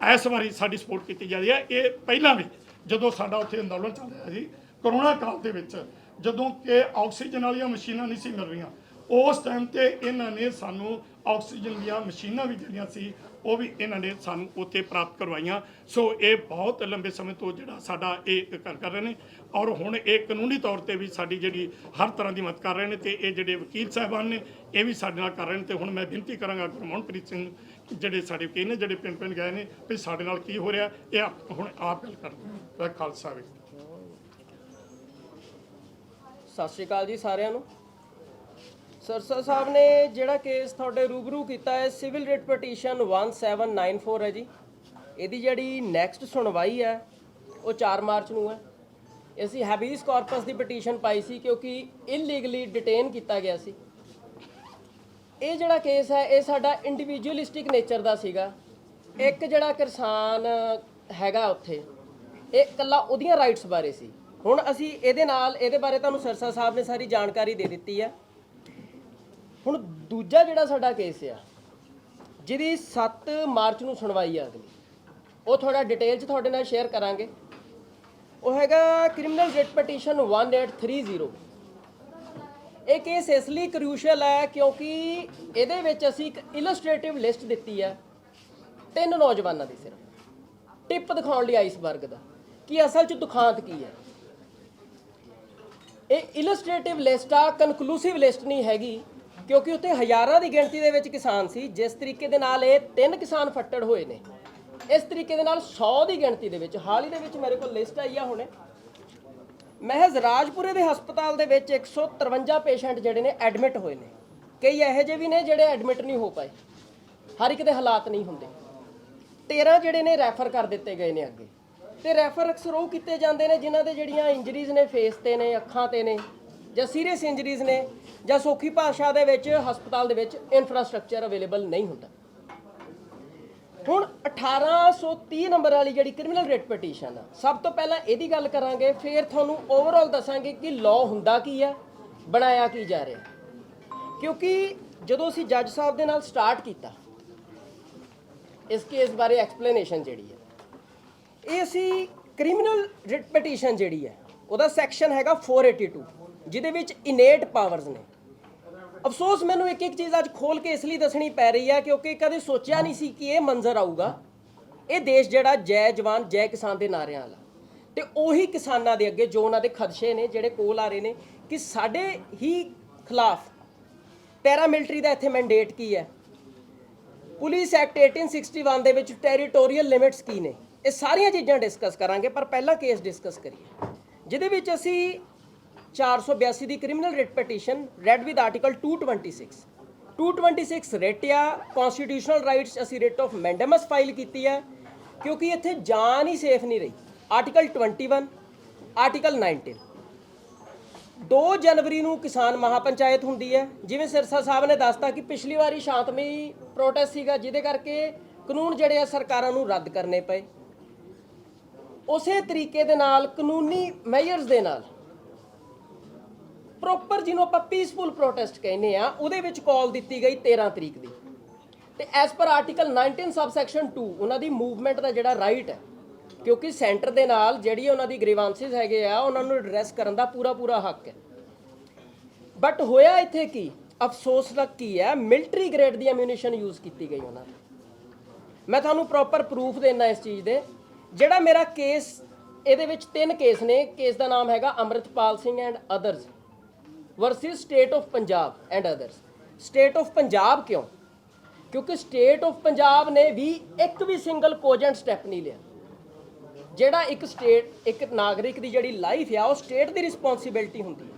ਇਸ ਵਾਰੀ ਸਾਡੀ ਸਪੋਰਟ ਕੀਤੀ ਜਾ ਰਹੀ ਹੈ। ਇਹ ਪਹਿਲਾਂ ਵੀ ਜਦੋਂ ਸਾਡਾ ਉੱਥੇ ਅੰਦੋਲਨ ਚੱਲ ਰਿਹਾ ਸੀ, ਕਰੋਨਾ ਕਾਲ ਦੇ ਵਿੱਚ, ਜਦੋਂ ਕਿ ਆਕਸੀਜਨ ਵਾਲੀਆਂ ਮਸ਼ੀਨਾਂ ਨਹੀਂ ਸੀ ਮਿਲ ਰਹੀਆਂ, ਉਸ ਟਾਈਮ ਤੇ ਇਹਨਾਂ ਨੇ ਸਾਨੂੰ ਆਕਸੀਜਨ ਦੀਆਂ ਮਸ਼ੀਨਾਂ ਵੀ ਜਿਹੜੀਆਂ ਸੀ, ਉਹ ਵੀ ਇਹਨਾਂ ਨੇ ਸਾਨੂੰ ਉੱਥੇ ਪ੍ਰਾਪਤ ਕਰਵਾਈਆਂ। ਸੋ ਇਹ ਬਹੁਤ ਲੰਬੇ ਸਮੇਂ ਤੋਂ ਜਿਹੜਾ ਸਾਡਾ ਇਹ ਕਰ ਕਰ ਰਹੇ ਨੇ। ਔਰ ਹੁਣ ਇਹ ਕਾਨੂੰਨੀ ਤੌਰ ਤੇ ਵੀ ਸਾਡੀ ਜਿਹੜੀ ਹਰ ਤਰ੍ਹਾਂ ਦੀ ਮਦਦ ਕਰ ਰਹੇ ਨੇ ਤੇ ਇਹ ਜਿਹੜੇ ਵਕੀਲ ਸਾਹਿਬਾਨ ਨੇ ਇਹ ਵੀ ਸਾਡੇ ਨਾਲ ਕਰ ਰਹੇ ਨੇ ਤੇ ਹੁਣ ਮੈਂ ਬੇਨਤੀ ਕਰਾਂਗਾ ਗੁਰਮੋਹਨਪ੍ਰੀਤ ਸਿੰਘ ਜਿਹੜੇ ਸਾਡੇ ਵਕੀਲ ਨੇ ਜਿਹੜੇ ਪਿੰਡ ਪਿੰਡ ਗਏ ਨੇ ਵੀ ਸਾਡੇ ਨਾਲ ਕੀ ਹੋ ਰਿਹਾ ਇਹ ਆਪ- ਹੁਣ ਆਪ ਗੱਲ ਵਾਹਿ ਖਾਲਸਾ ਵੀ ਸਤਿ ਸ਼੍ਰੀ ਅਕਾਲ ਜੀ ਸਾਰਿਆਂ ਨੂੰ। ਸਰਸਾ ਸਾਹਿਬ ਨੇ ਜਿਹੜਾ ਕੇਸ ਤੁਹਾਡੇ ਰੂਬਰੂ ਕੀਤਾ ਹੈ ਸਿਵਲ ਰਿਟ ਪਟੀਸ਼ਨ 1794 ਹੈ ਜੀ। ਇਹਦੀ ਜਿਹੜੀ ਨੈਕਸਟ ਸੁਣਵਾਈ ਹੈ ਉਹ 4 ਮਾਰਚ ਨੂੰ ਹੈ। ਅਸੀਂ ਹੈਬੀਸ ਕਾਰਪਸ ਦੀ ਪਟੀਸ਼ਨ ਪਾਈ ਸੀ ਕਿਉਂਕਿ ਇਲੀਗਲੀ ਡਿਟੇਨ ਕੀਤਾ ਗਿਆ ਸੀ। ਇਹ ਜਿਹੜਾ ਕੇਸ ਹੈ, ਇਹ ਸਾਡਾ ਇੰਡੀਵਿਜੂਅਲਿਸਟਿਕ ਨੇਚਰ ਦਾ ਸੀਗਾ। ਇੱਕ ਜਿਹੜਾ ਕਿਸਾਨ ਹੈਗਾ ਉੱਥੇ, ਇਹ ਇਕੱਲਾ ਉਹਦੀਆਂ ਰਾਈਟਸ ਬਾਰੇ ਸੀ। ਹੁਣ ਅਸੀਂ ਇਹਦੇ ਨਾਲ, ਇਹਦੇ ਬਾਰੇ ਤੁਹਾਨੂੰ ਸਰਸਾ ਸਾਹਿਬ ਨੇ ਸਾਰੀ ਜਾਣਕਾਰੀ ਦੇ ਦਿੱਤੀ ਆ। ਹੁਣ ਦੂਜਾ ਜਿਹੜਾ ਸਾਡਾ ਕੇਸ ਆ, ਜਿਹਦੀ 7 ਮਾਰਚ ਨੂੰ ਸੁਣਵਾਈ ਆ ਅਗਲੀ, ਉਹ ਥੋੜਾ ਡਿਟੇਲ 'ਚ ਤੁਹਾਡੇ ਨਾਲ ਸ਼ੇਅਰ ਕਰਾਂਗੇ। ਉਹ ਹੈਗਾ ਕ੍ਰਿਮੀਨਲ ਰੇਟ ਪਟੀਸ਼ਨ 1830 ਇਹ ਕੇਸ ਇਸ ਲਈ ਕ੍ਰੂਸ਼ੀਅਲ ਹੈ ਕਿਉਂਕਿ ਇਹਦੇ ਵਿੱਚ ਅਸੀਂ ਇੱਕ ਇਲਸਟ੍ਰੇਟਿਵ ਲਿਸਟ ਦਿੱਤੀ ਹੈ, ਤਿੰਨ ਨੌਜਵਾਨਾਂ ਦੀ ਸਿਰਫ। ਟਿਪ ਦਿਖਾਉਣ ਲਈ ਆਈਸਬਰਗ ਦਾ, ਕਿ ਅਸਲ 'ਚ ਦੁਖਾਂਤ ਕੀ ਹੈ। ਇਹ ਇਲਸਟ੍ਰੇਟਿਵ ਲਿਸਟ ਆ ਕਨਕਲੂਸਿਵ ਲਿਸਟ ਨਹੀਂ ਹੈਗੀ, ਕਿਉਂਕਿ ਉੱਥੇ ਹਜ਼ਾਰਾਂ ਦੀ ਗਿਣਤੀ ਦੇ ਵਿੱਚ ਕਿਸਾਨ ਸੀ, ਜਿਸ ਤਰੀਕੇ ਦੇ ਨਾਲ ਇਹ ਤਿੰਨ ਕਿਸਾਨ ਫੱਟੜ ਹੋਏ ਨੇ। ਇਸ ਤਰੀਕੇ ਦੇ ਨਾਲ 100 ਦੀ ਗਿਣਤੀ ਦੇ ਵਿੱਚ, ਹਾਲ ਹੀ ਦੇ ਵਿੱਚ ਮੇਰੇ ਕੋਲ ਲਿਸਟ ਆਈ ਆ ਹੁਣੇ। ਮਹਿਜ਼ ਰਾਜਪੁਰੇ ਦੇ ਹਸਪਤਾਲ ਦੇ ਵਿੱਚ 153 ਪੇਸ਼ੈਂਟ ਜਿਹੜੇ ਨੇ ਐਡਮਿਟ ਹੋਏ ਨੇ। ਕਈ ਇਹੋ ਜਿਹੇ ਵੀ ਨੇ ਜਿਹੜੇ ਐਡਮਿਟ ਨਹੀਂ ਹੋ ਪਾਏ। ਹਰ ਇੱਕ ਦੇ ਹਾਲਾਤ ਨਹੀਂ ਹੁੰਦੇ। 13 ਜਿਹੜੇ ਨੇ ਰੈਫਰ ਕਰ ਦਿੱਤੇ ਗਏ ਨੇ ਅੱਗੇ। ਤੇ ਰੈਫਰ ਅਕਸਰ ਉਹ ਕੀਤੇ ਜਾਂਦੇ ਨੇ ਜਿਨ੍ਹਾਂ ਦੇ ਜਿਹੜੀਆਂ ਇੰਜਰੀਜ਼ ਨੇ ਫੇਸ ਤੇ ਨੇ, ਅੱਖਾਂ ਤੇ ਨੇ, ਜਾਂ ਸੀਰੀਅਸ ਇੰਜਰੀਜ਼ ਨੇ, ਜਾਂ ਸੌਖੀ ਭਾਸ਼ਾ ਦੇ ਵਿੱਚ, ਹਸਪਤਾਲ ਦੇ ਵਿੱਚ ਇਨਫਰਾਸਟ੍ਰਕਚਰ ਅਵੇਲੇਬਲ ਨਹੀਂ ਹੁੰਦਾ। ਹੁਣ 1830 ਨੰਬਰ ਵਾਲੀ ਜਿਹੜੀ ਕ੍ਰਿਮੀਨਲ ਰੇਟ ਪਟੀਸ਼ਨ ਆ, ਸਭ ਤੋਂ ਪਹਿਲਾਂ ਇਹਦੀ ਗੱਲ ਕਰਾਂਗੇ, ਫਿਰ ਤੁਹਾਨੂੰ ਓਵਰਆਲ ਦੱਸਾਂਗੇ ਕਿ ਲਾਅ ਹੁੰਦਾ ਕੀ ਆ, ਬਣਾਇਆ ਕੀ ਜਾ ਰਿਹਾ। ਕਿਉਂਕਿ ਜਦੋਂ ਅਸੀਂ ਜੱਜ ਸਾਹਿਬ ਦੇ ਨਾਲ ਸਟਾਰਟ ਕੀਤਾ, ਇਸ ਕੇਸ ਬਾਰੇ ਐਕਸਪਲੇਨੇਸ਼ਨ ਜਿਹੜੀ ਹੈ ਇਹ ਅਸੀਂ ਕ੍ਰਿਮੀਨਲ ਰਿਟ ਪਟੀਸ਼ਨ ਜਿਹੜੀ ਹੈ ਉਹਦਾ ਸੈਕਸ਼ਨ ਹੈਗਾ 482 ਜਿਹਦੇ ਵਿੱਚ ਇਨੇਟ ਪਾਵਰਸ ਨੇ। ਅਫਸੋਸ, ਮੈਨੂੰ ਇੱਕ ਇੱਕ ਚੀਜ਼ ਅੱਜ ਖੋਲ ਕੇ ਇਸ ਲਈ ਦੱਸਣੀ ਪੈ ਰਹੀ ਹੈ ਕਿਉਂਕਿ ਕਦੇ ਸੋਚਿਆ ਨਹੀਂ ਸੀ ਕਿ ਇਹ ਮੰਜ਼ਰ ਆਊਗਾ। ਇਹ ਦੇਸ਼ ਜਿਹੜਾ ਜੈ ਜਵਾਨ, ਜੈ ਕਿਸਾਨ ਦੇ ਨਾਰਿਆਂ ਵਾਲਾ। ਤੇ ਉਹੀ ਕਿਸਾਨਾਂ ਦੇ ਅੱਗੇ ਜੋ ਉਹਨਾਂ ਦੇ ਖਦਸ਼ੇ ਨੇ, ਜਿਹੜੇ ਕੋਲ ਆ ਰਹੇ ਨੇ ਕਿ ਸਾਡੇ ਹੀ ਖਿਲਾਫ ਪੈਰਾ ਮਿਲਟਰੀ ਦਾ ਇੱਥੇ ਮੈਂਡੇਟ ਕੀ ਹੈ? ਪੁਲਿਸ ਐਕਟ 1861 ਦੇ ਵਿੱਚ ਟੈਰੀਟੋਰੀਅਲ ਲਿਮਿਟਸ ਕੀ ਨੇ? ਇਹ ਸਾਰੀਆਂ ਚੀਜ਼ਾਂ ਡਿਸਕਸ ਕਰਾਂਗੇ, ਪਰ ਪਹਿਲਾਂ ਕੇਸ ਡਿਸਕਸ ਕਰੀਏ। ਜਿਹਦੇ ਵਿੱਚ ਅਸੀਂ 482 ਦੀ criminal writ petition read with article 226 226 writ ਆ ਕਨਸਟੀਟਿਊਸ਼ਨਲ ਰਾਈਟਸ ਅਸੀਂ ਰਿਟ ਆਫ ਮੈਂਡਮਸ ਫਾਈਲ ਕੀਤੀ ਹੈ, ਕਿਉਂਕਿ ਇੱਥੇ ਜਾਨ ਹੀ ਸੇਫ ਨਹੀਂ ਰਹੀ। ਆਰਟੀਕਲ 21 ਆਰਟੀਕਲ 19 2 ਜਨਵਰੀ ਨੂੰ ਕਿਸਾਨ ਮਹਾਪੰਚਾਇਤ ਹੁੰਦੀ ਹੈ, ਜਿਵੇਂ ਸਿਰਸਾ ਸਾਹਿਬ ਨੇ ਦੱਸਤਾ ਕਿ ਪਿਛਲੀ ਵਾਰੀ ਸ਼ਾਂਤਮਈ ਪ੍ਰੋਟੈਸਟ ਸੀਗਾ, ਜਿਹਦੇ ਕਰਕੇ ਕਾਨੂੰਨ ਜਿਹੜੇ ਆ ਸਰਕਾਰਾਂ ਨੂੰ ਰੱਦ ਕਰਨੇ ਪਏ। ਉਸੇ ਤਰੀਕੇ ਦੇ ਨਾਲ ਕਾਨੂੰਨੀ ਮੈਜਰਸ ਦੇ ਨਾਲ ਪ੍ਰੋਪਰ ਜਿਹਨੂੰ ਆਪਾਂ ਪੀਸਫੁਲ ਪ੍ਰੋਟੈਸਟ ਕਹਿੰਦੇ ਆ ਉਹਦੇ ਵਿੱਚ ਕਾਲ ਦਿੱਤੀ ਗਈ 13 ਤਰੀਕ ਦੀ। ਤੇ ਐਸ ਪਰ ਆਰਟੀਕਲ 19 ਸਬਸੈਕਸ਼ਨ 2 ਉਹਨਾਂ ਦੀ ਮੂਵਮੈਂਟ ਦਾ ਜਿਹੜਾ ਰਾਈਟ ਹੈ, ਕਿਉਂਕਿ ਸੈਂਟਰ ਦੇ ਨਾਲ ਜਿਹੜੀ ਉਹਨਾਂ ਦੀ ਗ੍ਰੀਵਾਂਸਿਸ ਹੈਗੇ ਆ, ਉਹਨਾਂ ਨੂੰ ਐਡਰੈਸ ਕਰਨ ਦਾ ਪੂਰਾ ਪੂਰਾ ਹੱਕ ਹੈ। ਬਟ ਹੋਇਆ ਇੱਥੇ ਕੀ? ਅਫਸੋਸ ਦਾ ਕੀ ਹੈ? ਮਿਲਟਰੀ ਗ੍ਰੇਡ ਦੀ ਐਮੂਨੀਸ਼ਨ ਯੂਜ਼ ਕੀਤੀ ਗਈ ਉਹਨਾਂ ਨੇ। ਮੈਂ ਤੁਹਾਨੂੰ ਪ੍ਰੋਪਰ ਪ੍ਰੂਫ ਦੇਣਾ ਇਸ ਚੀਜ਼ ਦੇ। ਜਿਹੜਾ ਮੇਰਾ ਕੇਸ ਇਹਦੇ ਵਿੱਚ ਤਿੰਨ ਕੇਸ ਨੇ। ਕੇਸ ਦਾ ਨਾਮ ਹੈਗਾ Amritpal Singh and others versus state of Punjab and others state of Punjab ਕਿਉਂ? ਕਿਉਂਕਿ ਸਟੇਟ ਆਫ ਪੰਜਾਬ ਨੇ ਵੀ ਇੱਕ ਵੀ ਸਿੰਗਲ ਕੋਜੈਂਟ ਸਟੈਪ ਨਹੀਂ ਲਿਆ। ਜਿਹੜਾ ਇੱਕ ਸਟੇਟ ਇੱਕ ਨਾਗਰਿਕ ਦੀ ਜਿਹੜੀ ਲਾਈਫ ਆ, ਉਹ ਸਟੇਟ ਦੀ ਰਿਸਪੌਂਸਿਬਿਲਟੀ ਹੁੰਦੀ ਹੈ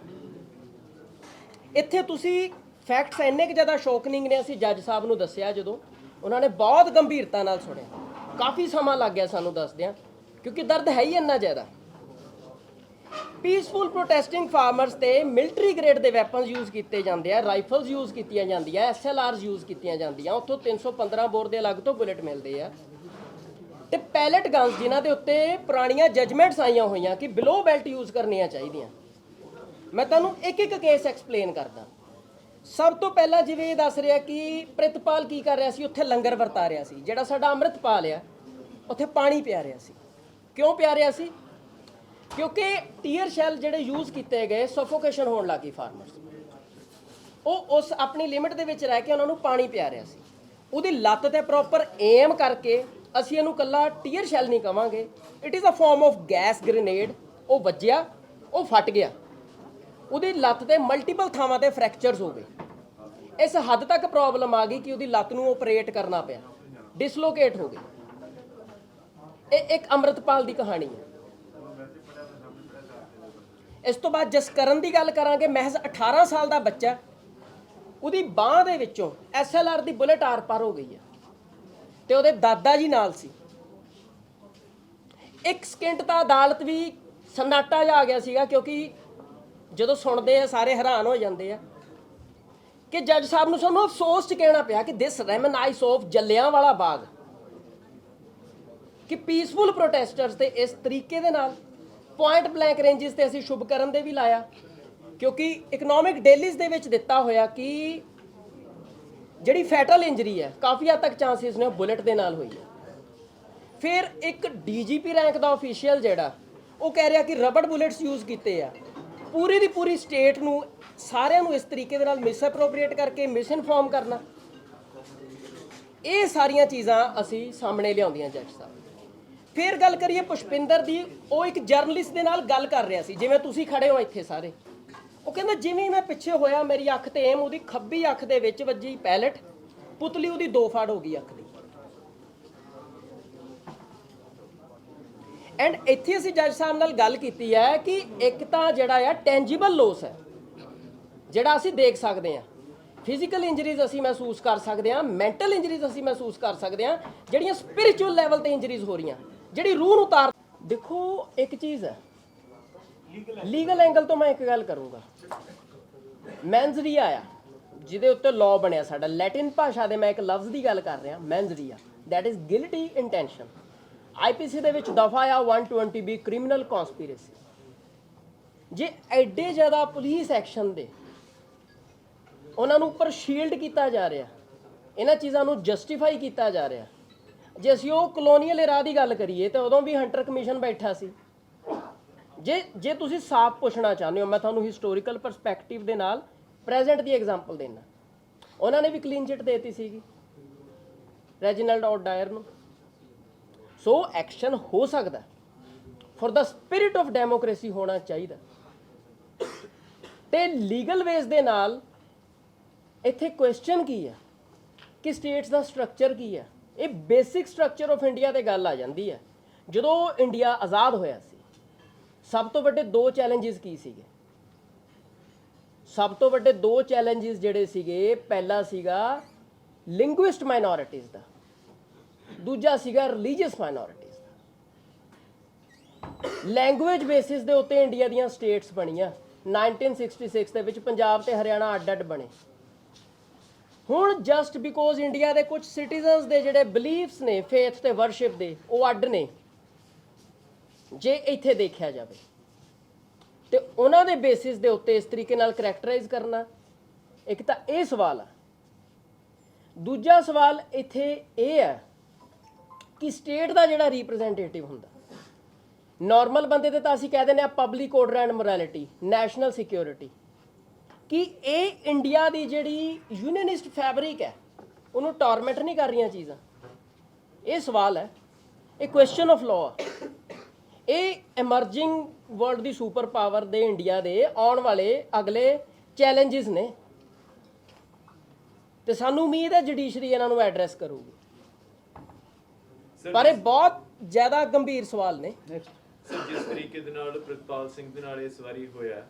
ਇੱਥੇ ਤੁਸੀਂ ਫੈਕਟਸ ਇੰਨੇ ਕਿ ਜ਼ਿਆਦਾ ਸ਼ੌਕਨਿੰਗ ਨੇ, ਅਸੀਂ ਜੱਜ ਸਾਹਿਬ ਨੂੰ ਦੱਸਿਆ ਜਦੋਂ। ਉਹਨਾਂ ਨੇ ਬਹੁਤ ਗੰਭੀਰਤਾ ਨਾਲ ਸੁਣਿਆ। ਕਾਫੀ ਸਮਾਂ ਲੱਗ ਗਿਆ ਸਾਨੂੰ ਦੱਸਦਿਆਂ, ਕਿਉਂਕਿ ਦਰਦ ਹੈ ਹੀ ਇੰਨਾ ਜ਼ਿਆਦਾ। ਪੀਸਫੁਲ ਪ੍ਰੋਟੈਸਟਿੰਗ ਫਾਰਮਰਸ ਤੇ ਮਿਲਟਰੀ ਗ੍ਰੇਡ ਦੇ ਵੈਪਨਸ ਯੂਜ਼ ਕੀਤੇ ਜਾਂਦੇ ਆ ਰਾਈਫਲਸ ਯੂਜ਼ ਕੀਤੀਆਂ ਜਾਂਦੀਆਂ ਐਸਐਲਆਰਸ ਯੂਜ਼ ਕੀਤੀਆਂ ਜਾਂਦੀਆਂ, ਉੱਥੋਂ 315 ਬੋਰ ਦੇ ਅਲੱਗ ਤੋਂ ਬੁਲੇਟ ਮਿਲਦੇ ਆ। ਤੇ ਪੈਲਟ ਗਨਸ ਜਿਨ੍ਹਾਂ ਦੇ ਉੱਤੇ ਪੁਰਾਣੀਆਂ ਜਜਮੈਂਟਸ ਆਈਆਂ ਹੋਈਆਂ ਕਿ ਬਿਲੋ ਬੈਲਟ ਯੂਜ਼ ਕਰਨੀਆਂ ਚਾਹੀਦੀਆਂ। ਮੈਂ ਤੁਹਾਨੂੰ ਇੱਕ ਇੱਕ ਕੇਸ ਐਕਸਪਲੇਨ ਕਰਦਾ। ਸਭ ਤੋਂ ਪਹਿਲਾਂ ਜਿਵੇਂ ਇਹ ਦੱਸ ਰਿਹਾ ਕਿ ਪ੍ਰਿਤਪਾਲ ਕੀ ਕਰ ਰਿਹਾ ਸੀ? ਉੱਥੇ ਲੰਗਰ ਵਰਤਾ ਰਿਹਾ ਸੀ, ਜਿਹੜਾ ਸਾਡਾ ਅੰਮ੍ਰਿਤਪਾਲ ਆ, ਉੱਥੇ ਪਾਣੀ ਪਿਆ ਰਿਹਾ ਸੀ। ਕਿਉਂ ਪਿਆ ਰਿਹਾ ਸੀ? ਕਿਉਂਕਿ ਟੀਅਰ ਸ਼ੈਲ ਜਿਹੜੇ ਯੂਜ਼ ਕੀਤੇ ਗਏ ਸਫੋਕੇਸ਼ਨ ਹੋਣ ਲੱਗੀ ਫਾਰਮਰਸ ਉਹ ਉਸ ਆਪਣੀ ਲਿਮਿਟ ਦੇ ਵਿੱਚ ਰਹਿ ਕੇ ਉਹਨਾਂ ਨੂੰ ਪਾਣੀ ਪਿਆ ਰਿਹਾ ਸੀ। ਉਹਦੀ ਲੱਤ ਤੇ ਪ੍ਰੋਪਰ ਏਮ ਕਰਕੇ ਅਸੀਂ ਇਹਨੂੰ ਕੱਲਾ ਟੀਅਰ ਸ਼ੈਲ ਨਹੀਂ ਕਵਾਂਗੇ। It is a form of gas grenade ਉਹ ਵੱਜਿਆ, ਉਹ ਫਟ ਗਿਆ। ਉਹਦੀ ਲੱਤ ਤੇ ਮਲਟੀਪਲ ਥਾਵਾਂ ਤੇ ਫ੍ਰੈਕਚਰਸ ਹੋ ਗਏ। ਇਸ ਹੱਦ ਤੱਕ ਪ੍ਰੋਬਲਮ ਆ ਗਈ ਕਿ ਉਹਦੀ ਲੱਤ ਨੂੰ ਆਪਰੇਟ ਕਰਨਾ ਪਿਆ। ਡਿਸਲੋਕੇਟ ਹੋ ਗਈ। ਇਹ ਇੱਕ ਅੰਮ੍ਰਿਤਪਾਲ ਦੀ ਕਹਾਣੀ ਹੈ। ਇਸ ਤੋਂ ਬਾਅਦ ਜਸਕਰਨ ਦੀ ਗੱਲ ਕਰਾਂਗੇ, ਮਹਿਜ਼ 18 ਸਾਲ ਦਾ ਬੱਚਾ ਉਹਦੀ ਬਾਹ ਦੇ ਵਿੱਚੋਂ ਐਸਐਲਆਰ ਦੀ ਬੁਲੇਟ ਆਰ ਪਾਰ ਹੋ ਗਈ ਹੈ ਤੇ ਉਹਦੇ ਦਾਦਾ ਜੀ ਨਾਲ ਸੀ। ਇੱਕ ਸਕਿੰਟ ਤਾਂ ਅਦਾਲਤ ਵੀ ਸੰਨਾਟਾ ਜਾ ਆ ਗਿਆ ਸੀਗਾ ਕਿਉਂਕਿ ਜਦੋਂ ਸੁਣਦੇ ਆ, ਸਾਰੇ ਹੈਰਾਨ ਹੋ ਜਾਂਦੇ ਆ ਕਿ ਜੱਜ ਸਾਹਿਬ ਨੂੰ ਸਾਨੂੰ ਅਫਸੋਸ ਚ ਕਹਿਣਾ ਪਿਆ ਕਿ ਦਿਸ ਰੈਮਨਾਈਸ ਆਫ ਜੱਲਿਆਂ ਵਾਲਾ ਬਾਗ, ਕਿ ਪੀਸਫੁਲ ਪ੍ਰੋਟੈਸਟਰਸ ਤੇ ਇਸ ਤਰੀਕੇ ਦੇ ਨਾਲ ਪੁਆਇੰਟ ਬਲੈਂਕ ਰੇਂਜਸ ਤੇ ਅਸੀਂ ਸ਼ੁਭਕਰਨ ਦੇ ਵੀ ਲਾਇਆ। ਕਿਉਂਕਿ ਇਕਨੋਮਿਕ ਡੇਲੀਜ਼ ਦੇ ਵਿੱਚ ਦਿੱਤਾ ਹੋਇਆ ਕਿ ਜਿਹੜੀ ਫੈਟਲ ਇੰਜਰੀ ਹੈ, ਕਾਫੀ ਹੱਦ ਤੱਕ ਚਾਂਸਸ ਨੇ ਬੁਲੇਟ ਦੇ ਨਾਲ ਹੋਈ ਹੈ। ਫਿਰ ਇੱਕ ਡੀਜੀਪੀ ਰੈਂਕ ਦਾ ਅਫੀਸ਼ੀਅਲ ਜਿਹੜਾ, ਉਹ ਕਹਿ ਰਿਹਾ ਕਿ ਰਬੜ ਬੁਲੇਟਸ ਯੂਜ਼ ਕੀਤੇ ਆ। ਪੂਰੀ ਦੀ ਪੂਰੀ ਸਟੇਟ ਨੂੰ, ਸਾਰਿਆਂ ਨੂੰ ਇਸ ਤਰੀਕੇ ਦੇ ਨਾਲ ਮਿਸਐਪਰੋਪਰੀਏਟ ਕਰਕੇ ਮਿਸਇਨਫਾਰਮ ਕਰਨਾ। ਇਹ ਸਾਰੀਆਂ ਚੀਜ਼ਾਂ ਅਸੀਂ ਸਾਹਮਣੇ ਲਿਆਉਂਦੀਆਂ ਜੱਜ ਸਾਹਿਬ। ਫਿਰ ਗੱਲ ਕਰੀਏ ਪੁਸ਼ਪਿੰਦਰ ਦੀ, ਉਹ ਇੱਕ ਜਰਨਲਿਸਟ ਦੇ ਨਾਲ ਗੱਲ ਕਰ ਰਿਹਾ ਸੀ, ਜਿਵੇਂ ਤੁਸੀਂ ਖੜੇ ਹੋ ਇੱਥੇ ਸਾਰੇ। ਉਹ ਕਹਿੰਦਾ, ਜਿਵੇਂ ਮੈਂ ਪਿੱਛੇ ਹੋਇਆ, ਮੇਰੀ ਅੱਖ ਤੇ ਏਮ, ਉਹਦੀ ਖੱਬੀ ਅੱਖ ਦੇ ਵਿੱਚ ਵੱਜੀ ਪੈਲਟ, ਪੁਤਲੀ ਉਹਦੀ ਦੋ ਫਾੜ ਹੋ ਗਈ ਅੱਖ ਦੀ। ਐਂਡ ਇੱਥੇ ਅਸੀਂ ਜੱਜ ਸਾਹਿਬ ਨਾਲ ਗੱਲ ਕੀਤੀ ਹੈ ਕਿ ਇੱਕ ਤਾਂ ਜਿਹੜਾ ਆ ਟੈਂਜੀਬਲ ਲੋਸ ਹੈ, ਜਿਹੜਾ ਅਸੀਂ ਦੇਖ ਸਕਦੇ ਹਾਂ। ਫਿਜ਼ੀਕਲ ਇੰਜਰੀਜ਼ ਅਸੀਂ ਮਹਿਸੂਸ ਕਰ ਸਕਦੇ ਹਾਂ ਮੈਂਟਲ ਇੰਜਰੀਜ਼ ਅਸੀਂ ਮਹਿਸੂਸ ਕਰ ਸਕਦੇ ਹਾਂ, ਜਿਹੜੀਆਂ ਸਪਿਰਚੁਅਲ ਲੈਵਲ ਤੇ ਇੰਜਰੀਜ਼ ਹੋ ਰਹੀਆਂ। ਜਿਹੜੀ ਰੂਹ ਨੂੰ ਤਾਰ ਦੇਖੋ, ਇੱਕ ਚੀਜ਼ ਹੈ। ਲੀਗਲ ਐਂਗਲ ਤੋਂ ਮੈਂ ਇੱਕ ਗੱਲ ਕਰੂੰਗਾ। ਮੈਂਜ਼ਰੀਆ ਆ ਜਿਹਦੇ ਉੱਤੇ ਲਾਅ ਬਣਿਆ ਸਾਡਾ। ਲੈਟਿਨ ਭਾਸ਼ਾ ਦੇ ਮੈਂ ਇੱਕ ਲਫ਼ਜ਼ ਦੀ ਗੱਲ ਕਰ ਰਿਹਾ। Mens rea that is guilty intention IPC ਦੇ ਵਿੱਚ ਦਫਾ ਆ 120 ਬੀ ਕ੍ਰਿਮੀਨਲ ਕਨਸਪੀਰੇਸੀ ਜੇ ਐਡੇ ਜ਼ਿਆਦਾ ਪੁਲਿਸ ਐਕਸ਼ਨ ਦੇ ਉਹਨਾਂ ਨੂੰ ਉੱਪਰ ਸ਼ੀਲਡ ਕੀਤਾ ਜਾ ਰਿਹਾ। ਇਹਨਾਂ ਚੀਜ਼ਾਂ ਨੂੰ ਜਸਟੀਫਾਈ ਕੀਤਾ ਜਾ ਰਿਹਾ। ਜੇ ਅਸੀਂ ਉਹ ਕਲੋਨੀਅਲ ਇਰਾ ਦੀ ਗੱਲ ਕਰੀਏ ਤਾਂ ਉਦੋਂ ਵੀ ਹੰਟਰ ਕਮਿਸ਼ਨ ਬੈਠਾ ਸੀ। ਜੇ ਜੇ ਤੁਸੀਂ ਸਾਫ਼ ਪੁੱਛਣਾ ਚਾਹੁੰਦੇ ਹੋ, ਮੈਂ ਤੁਹਾਨੂੰ ਹਿਸਟੋਰੀਕਲ ਪਰਸਪੈਕਟਿਵ ਦੇ ਨਾਲ ਪ੍ਰੈਜ਼ੈਂਟ ਦੀ ਐਗਜ਼ਾਮਪਲ ਦੇਣਾ ਉਹਨਾਂ ਨੇ ਵੀ ਕਲੀਨ ਚਿੱਟ ਦੇਤੀ ਸੀਗੀ, ਰੈਜੀਨਲਡ ਡਾਇਰ ਨੂੰ। ਸੋ ਐਕਸ਼ਨ ਹੋ ਸਕਦਾ। For the spirit of democracy ਹੋਣਾ ਚਾਹੀਦਾ। ਤੇ ਲੀਗਲ ਵੇਸ ਦੇ ਨਾਲ ਇੱਥੇ ਕੁਐਸਚਨ ਕੀ ਹੈ? ਕਿ ਸਟੇਟਸ ਦਾ ਸਟਰਕਚਰ ਕੀ ਹੈ? ਇਹ ਬੇਸਿਕ ਸਟਰਕਚਰ ਆਫ ਇੰਡੀਆ ਤੇ ਗੱਲ ਆ ਜਾਂਦੀ ਹੈ। ਜਦੋਂ ਇੰਡੀਆ ਆਜ਼ਾਦ ਹੋਇਆ ਸੀ, ਸਭ ਤੋਂ ਵੱਡੇ ਦੋ ਚੈਲੰਜਸ ਕੀ ਸੀਗੇ? ਸਭ ਤੋਂ ਵੱਡੇ ਦੋ ਚੈਲੰਜਸ ਜਿਹੜੇ ਸੀਗੇ, ਪਹਿਲਾ ਸੀਗਾ ਲਿੰਗੁਇਸਟ ਮਾਈਨੋਰਿਟੀਜ਼ ਦਾ, ਦੂਜਾ ਸੀਗਾ ਰਿਲੀਜੀਅਸ ਮਾਈਨੋਰਿਟੀਜ਼ ਦਾ। ਲੈਂਗੁਏਜ ਬੇਸਿਸ ਦੇ ਉੱਤੇ ਇੰਡੀਆ ਦੀਆਂ ਸਟੇਟਸ ਬਣੀਆਂ। 1966 ਦੇ ਵਿੱਚ ਪੰਜਾਬ ਤੇ ਹਰਿਆਣਾ ਅੱਡ-ਅੱਡ ਬਣੇ। ਹੁਣ ਜਸਟ ਬਿਕੋਜ਼ ਇੰਡੀਆ ਦੇ ਕੁਝ ਸਿਟੀਜ਼ਨਸ ਦੇ ਜਿਹੜੇ ਬਲੀਫਸ ਨੇ ਫੇਥ ਤੇ ਵਰਸ਼ਿਪ ਦੇ, ਉਹ ਅੱਡ ਨੇ। ਜੇ ਇੱਥੇ ਦੇਖਿਆ ਜਾਵੇ, ਤੇ ਉਹਨਾਂ ਦੇ ਬੇਸਿਸ ਦੇ ਉੱਤੇ ਇਸ ਤਰੀਕੇ ਨਾਲ ਕਰੈਕਟਰਾਈਜ਼ ਕਰਨਾ, ਇੱਕ ਤਾਂ ਇਹ ਸਵਾਲ ਆ। ਦੂਜਾ ਸਵਾਲ ਇੱਥੇ ਇਹ ਹੈ ਕਿ ਸਟੇਟ ਦਾ ਜਿਹੜਾ ਰਿਪਰੈਜ਼ੈਂਟੇਟਿਵ ਹੁੰਦਾ ਨਾਰਮਲ ਬੰਦੇ ਤੇ ਤਾਂ ਅਸੀਂ ਕਹਿ ਦਿੰਦੇ ਆ public order and morality national security ਕਿ ਇਹ ਇੰਡੀਆ ਦੀ ਜਿਹੜੀ ਯੂਨੀਅਨਿਸਟ ਫੈਬਰਿਕ ਹੈ, ਉਹਨੂੰ ਟਾਰਮੈਂਟ ਨਹੀਂ ਕਰ ਰਹੀਆਂ ਚੀਜ਼ਾਂ। ਇਹ ਸਵਾਲ ਹੈ, ਇਹ ਕੁਐਸਚਨ ਆਫ ਲਾਅ ਇਹ ਐਮਰਜਿੰਗ ਵਰਲਡ ਦੀ ਸੁਪਰ ਪਾਵਰ ਦੇ ਇੰਡੀਆ ਦੇ ਆਉਣ ਵਾਲੇ ਅਗਲੇ ਚੈਲੰਜਸ ਨੇ। ਤੇ ਸਾਨੂੰ ਉਮੀਦ ਹੈ ਜੁਡੀਸ਼ਰੀ ਇਹਨਾਂ ਨੂੰ ਐਡਰੈਸ ਕਰੂਗੀ। ਪਰ ਇਹ ਬਹੁਤ ਜ਼ਿਆਦਾ ਗੰਭੀਰ ਸਵਾਲ ਨੇ। ਸਰ, ਜਿਸ ਤਰੀਕੇ ਦੇ ਨਾਲ ਪ੍ਰਿਤਪਾਲ ਸਿੰਘ ਦੇ ਨਾਲ ਇਸ ਵਾਰੀ ਹੋਇਆ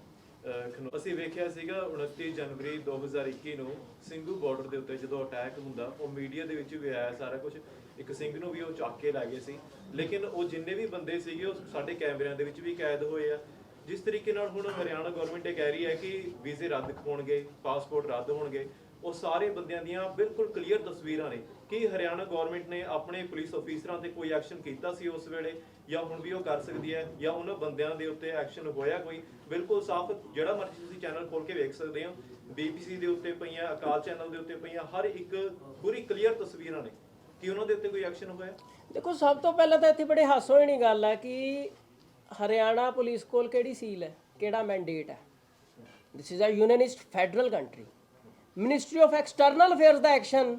ਅਸੀਂ ਵੇਖਿਆ ਸੀਗਾ 29 ਜਨਵਰੀ 2021 ਨੂੰ ਸਿੰਘੂ ਬਾਰਡਰ ਦੇ ਉੱਤੇ ਜਦੋਂ ਅਟੈਕ ਹੁੰਦਾ, ਉਹ ਮੀਡੀਆ ਦੇ ਵਿੱਚ ਵੀ ਆਇਆ ਸਾਰਾ ਕੁਝ ਇੱਕ ਸਿੰਘ ਨੂੰ ਵੀ ਉਹ ਚੱਕ ਕੇ ਲੈ ਗਏ ਸੀ। ਲੇਕਿਨ ਉਹ ਜਿੰਨੇ ਵੀ ਬੰਦੇ ਸੀਗੇ, ਉਹ ਸਾਡੇ ਕੈਮਰਿਆਂ ਦੇ ਵਿੱਚ ਵੀ ਕੈਦ ਹੋਏ ਆ। ਜਿਸ ਤਰੀਕੇ ਨਾਲ ਹੁਣ ਹਰਿਆਣਾ ਗਵਰਨਮੈਂਟ ਇਹ ਕਹਿ ਰਹੀ ਹੈ ਕਿ ਵੀਜ਼ੇ ਰੱਦ ਹੋਣਗੇ ਪਾਸਪੋਰਟ ਰੱਦ ਹੋਣਗੇ। ਉਹ ਸਾਰੇ ਬੰਦਿਆਂ ਦੀਆਂ ਬਿਲਕੁਲ ਕਲੀਅਰ ਤਸਵੀਰਾਂ ਨੇ। ਕਿ ਹਰਿਆਣਾ ਗਵਰਨਮੈਂਟ ਨੇ ਆਪਣੇ ਪੁਲਿਸ ਅਫੀਸਰਾਂ ਤੇ ਕੋਈ ਐਕਸ਼ਨ ਕੀਤਾ ਸੀ ਉਸ ਵੇਲੇ? ਜਾਂ ਹੁਣ ਵੀ ਉਹ ਕਰ ਸਕਦੀ ਹੈ? ਜਾਂ ਉਹਨਾਂ ਬੰਦਿਆਂ ਦੇ ਉੱਤੇ ਐਕਸ਼ਨ ਹੋਇਆ ਕੋਈ? ਬਿਲਕੁਲ ਸਾਫ਼, ਜਿਹੜਾ ਮਰਜ਼ੀ ਤੁਸੀਂ ਚੈਨਲ ਖੋਲ ਕੇ ਵੇਖ ਸਕਦੇ ਹੋ। ਬੀਬੀਸੀ ਦੇ ਉੱਤੇ ਪਈਆਂ, ਅਕਾਲ ਚੈਨਲ ਦੇ ਉੱਤੇ ਪਈਆਂ, ਹਰ ਇੱਕ ਪੂਰੀ ਕਲੀਅਰ ਤਸਵੀਰਾਂ ਨੇ। ਕਿ ਉਹਨਾਂ ਦੇ ਉੱਤੇ ਕੋਈ ਐਕਸ਼ਨ ਹੋਇਆ? ਦੇਖੋ, ਸਭ ਤੋਂ ਪਹਿਲਾਂ ਤਾਂ ਇੱਥੇ ਬੜੇ ਹਾਸੋ ਨਹੀਂ ਗੱਲ ਹੈ ਕਿ ਹਰਿਆਣਾ ਪੁਲਿਸ ਕੋਲ ਕਿਹੜੀ ਸੀਲ ਹੈ? ਕਿਹੜਾ ਮੈਂਡੇਟ ਹੈ? This is a unionist federal country ministry of external affairs the action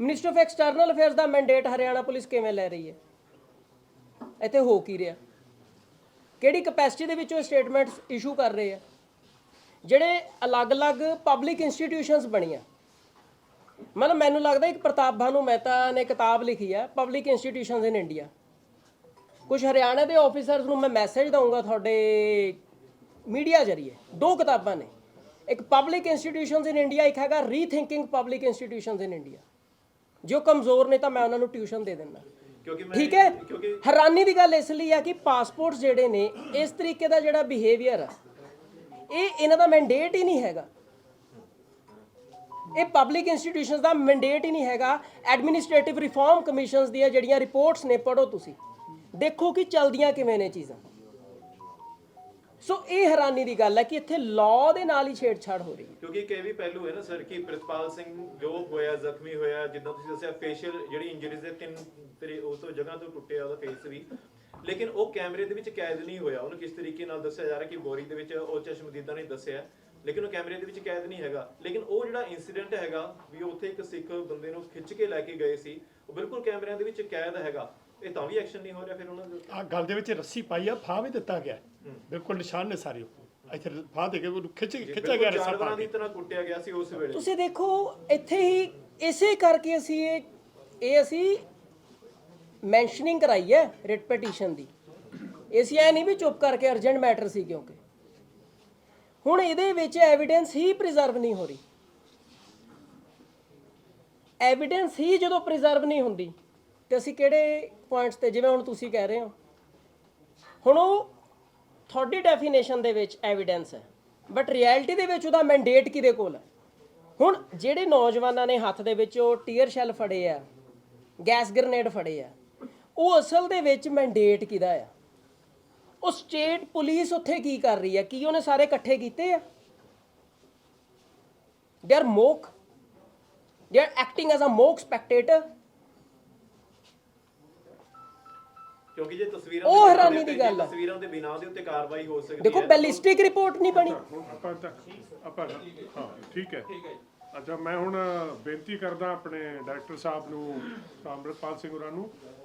ministry of external affairs the mandate Haryana police ਕਿਵੇਂ ਲੈ ਰਹੀ ਹੈ? ਇੱਥੇ ਹੋ ਕੀ ਰਿਹਾ? ਕਿਹੜੀ ਕਪੈਸਿਟੀ ਦੇ ਵਿੱਚ ਉਹ ਸਟੇਟਮੈਂਟਸ ਇਸ਼ੂ ਕਰ ਰਹੇ ਆ? ਜਿਹੜੇ ਅਲੱਗ-ਅਲੱਗ ਪਬਲਿਕ ਇੰਸਟੀਟਿਊਸ਼ਨਸ ਬਣੀਆਂ। ਮਤਲਬ ਮੈਨੂੰ ਲੱਗਦਾ ਇੱਕ ਪ੍ਰਤਾਪ ਭਾਨੂ ਮਹਿਤਾ ਨੇ ਕਿਤਾਬ ਲਿਖੀ ਹੈ ਪਬਲਿਕ ਇੰਸਟੀਟਿਊਸ਼ਨਸ ਇਨ ਇੰਡੀਆ ਕੁਝ ਹਰਿਆਣਾ ਦੇ ਆਫੀਸਰਸ ਨੂੰ ਮੈਂ ਮੈਸੇਜ ਦਊਂਗਾ ਤੁਹਾਡੇ ਮੀਡੀਆ ਜਰੀਏ। ਦੋ ਕਿਤਾਬਾਂ ਨੇ। ਇੱਕ ਪਬਲਿਕ ਇੰਸਟੀਟਿਊਸ਼ਨਸ ਇਨ ਇੰਡੀਆ ਇੱਕ ਹੈਗਾ rethinking public institutions in India ਜੋ ਕਮਜ਼ੋਰ ਨੇ ਤਾਂ ਮੈਂ ਉਹਨਾਂ ਨੂੰ ਟਿਊਸ਼ਨ ਦੇ ਦਿੰਦਾ। ਕਿਉਂਕਿ ਮੈਂ ਠੀਕ ਹੈ? ਹੈਰਾਨੀ ਦੀ ਗੱਲ ਇਸ ਲਈ ਆ ਕਿ ਪਾਸਪੋਰਟਸ ਜਿਹੜੇ ਨੇ ਇਸ ਤਰੀਕੇ ਦਾ ਜਿਹੜਾ ਬਿਹੇਵੀਅਰ ਆ ਇਹ ਇਹਨਾਂ ਦਾ ਮੈਂਡੇਟ ਹੀ ਨਹੀਂ ਹੈਗਾ। ਇਹ ਪਬਲਿਕ ਇੰਸਟੀਟਿਊਸ਼ਨਸ ਦਾ ਮੈਂਡੇਟ ਹੀ ਨਹੀਂ ਹੈਗਾ। ਐਡਮਿਨਿਸਟ੍ਰੇਟਿਵ ਰਿਫਾਰਮ ਕਮਿਸ਼ਨਸ ਦੀਆਂ ਜਿਹੜੀਆਂ ਰਿਪੋਰਟਸ ਨੇ ਪੜੋ ਤੁਸੀਂ। ਦੇਖੋ ਕਿ ਚਲਦੀਆਂ ਕਿਵੇਂ ਨੇ ਚੀਜ਼ਾਂ। ਸੋ ਇਹ ਹੈਰਾਨੀ ਦੀ ਗੱਲ ਹੈ ਕਿ ਇੱਥੇ ਲਾਅ ਦੇ ਨਾਲ ਹੀ ਛੇੜਛਾੜ ਹੋ ਰਹੀ ਹੈ। ਕਿਉਂਕਿ ਇੱਕ ਇਹ ਵੀ ਪਹਿਲੂ ਹੈ ਨਾ ਸਰ ਕਿ ਪ੍ਰਿਤਪਾਲ ਸਿੰਘ ਜੋ ਹੋਇਆ, ਜ਼ਖਮੀ ਹੋਇਆ, ਜਿੱਦਾਂ ਤੁਸੀਂ ਦੱਸਿਆ ਫੇਸ਼ੀਅਲ ਜਿਹੜੀ ਇੰਜਰੀਜ਼ ਦੇ ਤਿੰਨ ਤੇਰੇ ਉਸ ਤੋਂ ਜਗ੍ਹਾ ਤੋਂ ਟੁੱਟਿਆ ਉਹਦਾ ਫੇਸ ਵੀ। ਲੇਕਿਨ ਉਹ ਕੈਮਰੇ ਦੇ ਵਿੱਚ ਕੈਦ ਨਹੀਂ ਹੋਇਆ। ਉਹਨੂੰ ਕਿਸ ਤਰੀਕੇ ਨਾਲ ਦੱਸਿਆ ਜਾ ਰਿਹਾ ਕਿ ਬੋਰੀ ਦੇ ਵਿੱਚ ਉਹ ਚਸ਼ਮਦੀਦਾਂ ਨੇ ਦੱਸਿਆ। ਲੇਕਿਨ ਉਹ ਕੈਮਰੇ ਦੇ ਵਿੱਚ ਕੈਦ ਨਹੀਂ ਹੈਗਾ। ਲੇਕਿਨ ਉਹ ਜਿਹੜਾ ਇਨਸੀਡੈਂਟ ਹੈਗਾ, ਵੀ ਉੱਥੇ ਇੱਕ ਸਿੱਖ ਬੰਦੇ ਨੂੰ ਖਿੱਚ ਕੇ ਲੈ ਕੇ ਗਏ ਸੀ, ਉਹ ਬਿਲਕੁਲ ਕੈਮਰਿਆਂ ਦੇ ਵਿੱਚ ਕੈਦ ਹੈਗਾ। ਇਹ ਤਾਂ ਵੀ ਐਕਸ਼ਨ ਨਹੀਂ ਹੋ ਰਿਹਾ ਫਿਰ ਉਹਨਾਂ ਦੇ ਉੱਤੇ। ਆ ਗੱਲ ਦੇ ਵਿੱਚ ਰੱਸੀ ਪਾਈ ਆ ਫਾਹ ਵੀ ਦਿੱਤਾ ਗਿਆ। ਬਿਲਕੁਲ ਨਿਸ਼ਾਨ ਨੇ ਸਾਰੇ ਇੱਥੇ ਫਾਹ ਦੇ ਕੇ ਉਹਨੂੰ ਖਿੱਚ ਖਿੱਚਿਆ ਗਿਆ ਰੱਸਾ ਪਾ ਦੀ ਤਰ੍ਹਾਂ ਕੁੱਟਿਆ ਗਿਆ ਸੀ ਉਸ ਵੇਲੇ। ਤੁਸੀਂ ਦੇਖੋ ਇੱਥੇ ਹੀ ਇਸੇ ਕਰਕੇ ਅਸੀਂ ਇਹ ਇਹ ਅਸੀਂ ਮੈਂਸ਼ਨਿੰਗ ਕਰਾਈ ਹੈ ਰਿਟ ਪਟੀਸ਼ਨ ਦੀ। ਅਸੀਂ ਐ ਨਹੀਂ ਵੀ ਚੁੱਪ ਕਰਕੇ ਅਰਜੈਂਟ ਮੈਟਰ ਸੀ ਕਿਉਂਕਿ। ਹੁਣ ਇਹਦੇ ਵਿੱਚ ਐਵੀਡੈਂਸ ਹੀ ਪ੍ਰੀਜ਼ਰਵ ਨਹੀਂ ਹੋ ਰਹੀ। ਐਵੀਡੈਂਸ ਹੀ ਜਦੋਂ ਪ੍ਰੀਜ਼ਰਵ ਨਹੀਂ ਹੁੰਦੀ ਤੇ ਅਸੀਂ ਕਿਹੜੇ ਪੁਆਇੰਟਸ ਤੇ, ਜਿਵੇਂ ਹੁਣ ਤੁਸੀਂ ਕਹਿ ਰਹੇ ਹੋ। ਹੁਣ ਉਹ ਤੁਹਾਡੀ ਡੈਫੀਨੇਸ਼ਨ ਦੇ ਵਿੱਚ ਐਵੀਡੈਂਸ ਹੈ ਬਟ ਰਿਐਲਿਟੀ ਦੇ ਵਿੱਚ ਉਹਦਾ ਮੈਂਡੇਟ ਕਿਹਦੇ ਕੋਲ ਹੈ? ਹੁਣ ਜਿਹੜੇ ਨੌਜਵਾਨਾਂ ਨੇ ਹੱਥ ਦੇ ਵਿੱਚ ਉਹ ਟੀਅਰ ਸ਼ੈਲ ਫੜੇ ਆ ਗੈਸ ਗ੍ਰਨੇਡ ਫੜੇ ਆ, ਉਹ ਅਸਲ ਦੇ ਵਿੱਚ ਮੈਂਡੇਟ ਕਿਹਦਾ ਆ? ਉਹ ਸਟੇਟ ਪੁਲਿਸ ਉੱਥੇ ਕੀ ਕਰ ਰਹੀ ਹੈ? ਕੀ ਉਹਨੇ ਸਾਰੇ ਇਕੱਠੇ ਕੀਤੇ ਆ? They are mock they are acting as a mock spectator ਕਿਉਂਕਿ ਜੇ ਤਸਵੀਰਾਂ ਉਹ ਦੇ ਹੈਰਾਨੀ ਦੇ ਗੱਲ ਹੈ। ਤਸਵੀਰਾਂ ਦੇ ਬਿਨਾਂ ਦੇ ਉੱਤੇ ਕਾਰਵਾਈ ਹੋ ਸਕਦੀ ਦੇਖੋ ਹੈ ਬੈਲਿਸਟਿਕ ਰਿਪੋਰਟ ਨਹੀਂ ਬਣੀ। ਹੁਣ ਆਪਾਂ ਤਾਂ ਆਪਾਂ ਹਾਂ ਠੀਕ ਹੈ। ਅੱਛਾ ਮੈਂ ਹੁਣ ਬੇਨਤੀ ਕਰਦਾ ਆਪਣੇ ਡਾਇਰੈਕਟਰ ਸਾਹਿਬ ਨੂੰ ਅੰਮ੍ਰਿਤਪਾਲ ਸਿੰਘ ਹੋਰਾਂ ਨੂੰ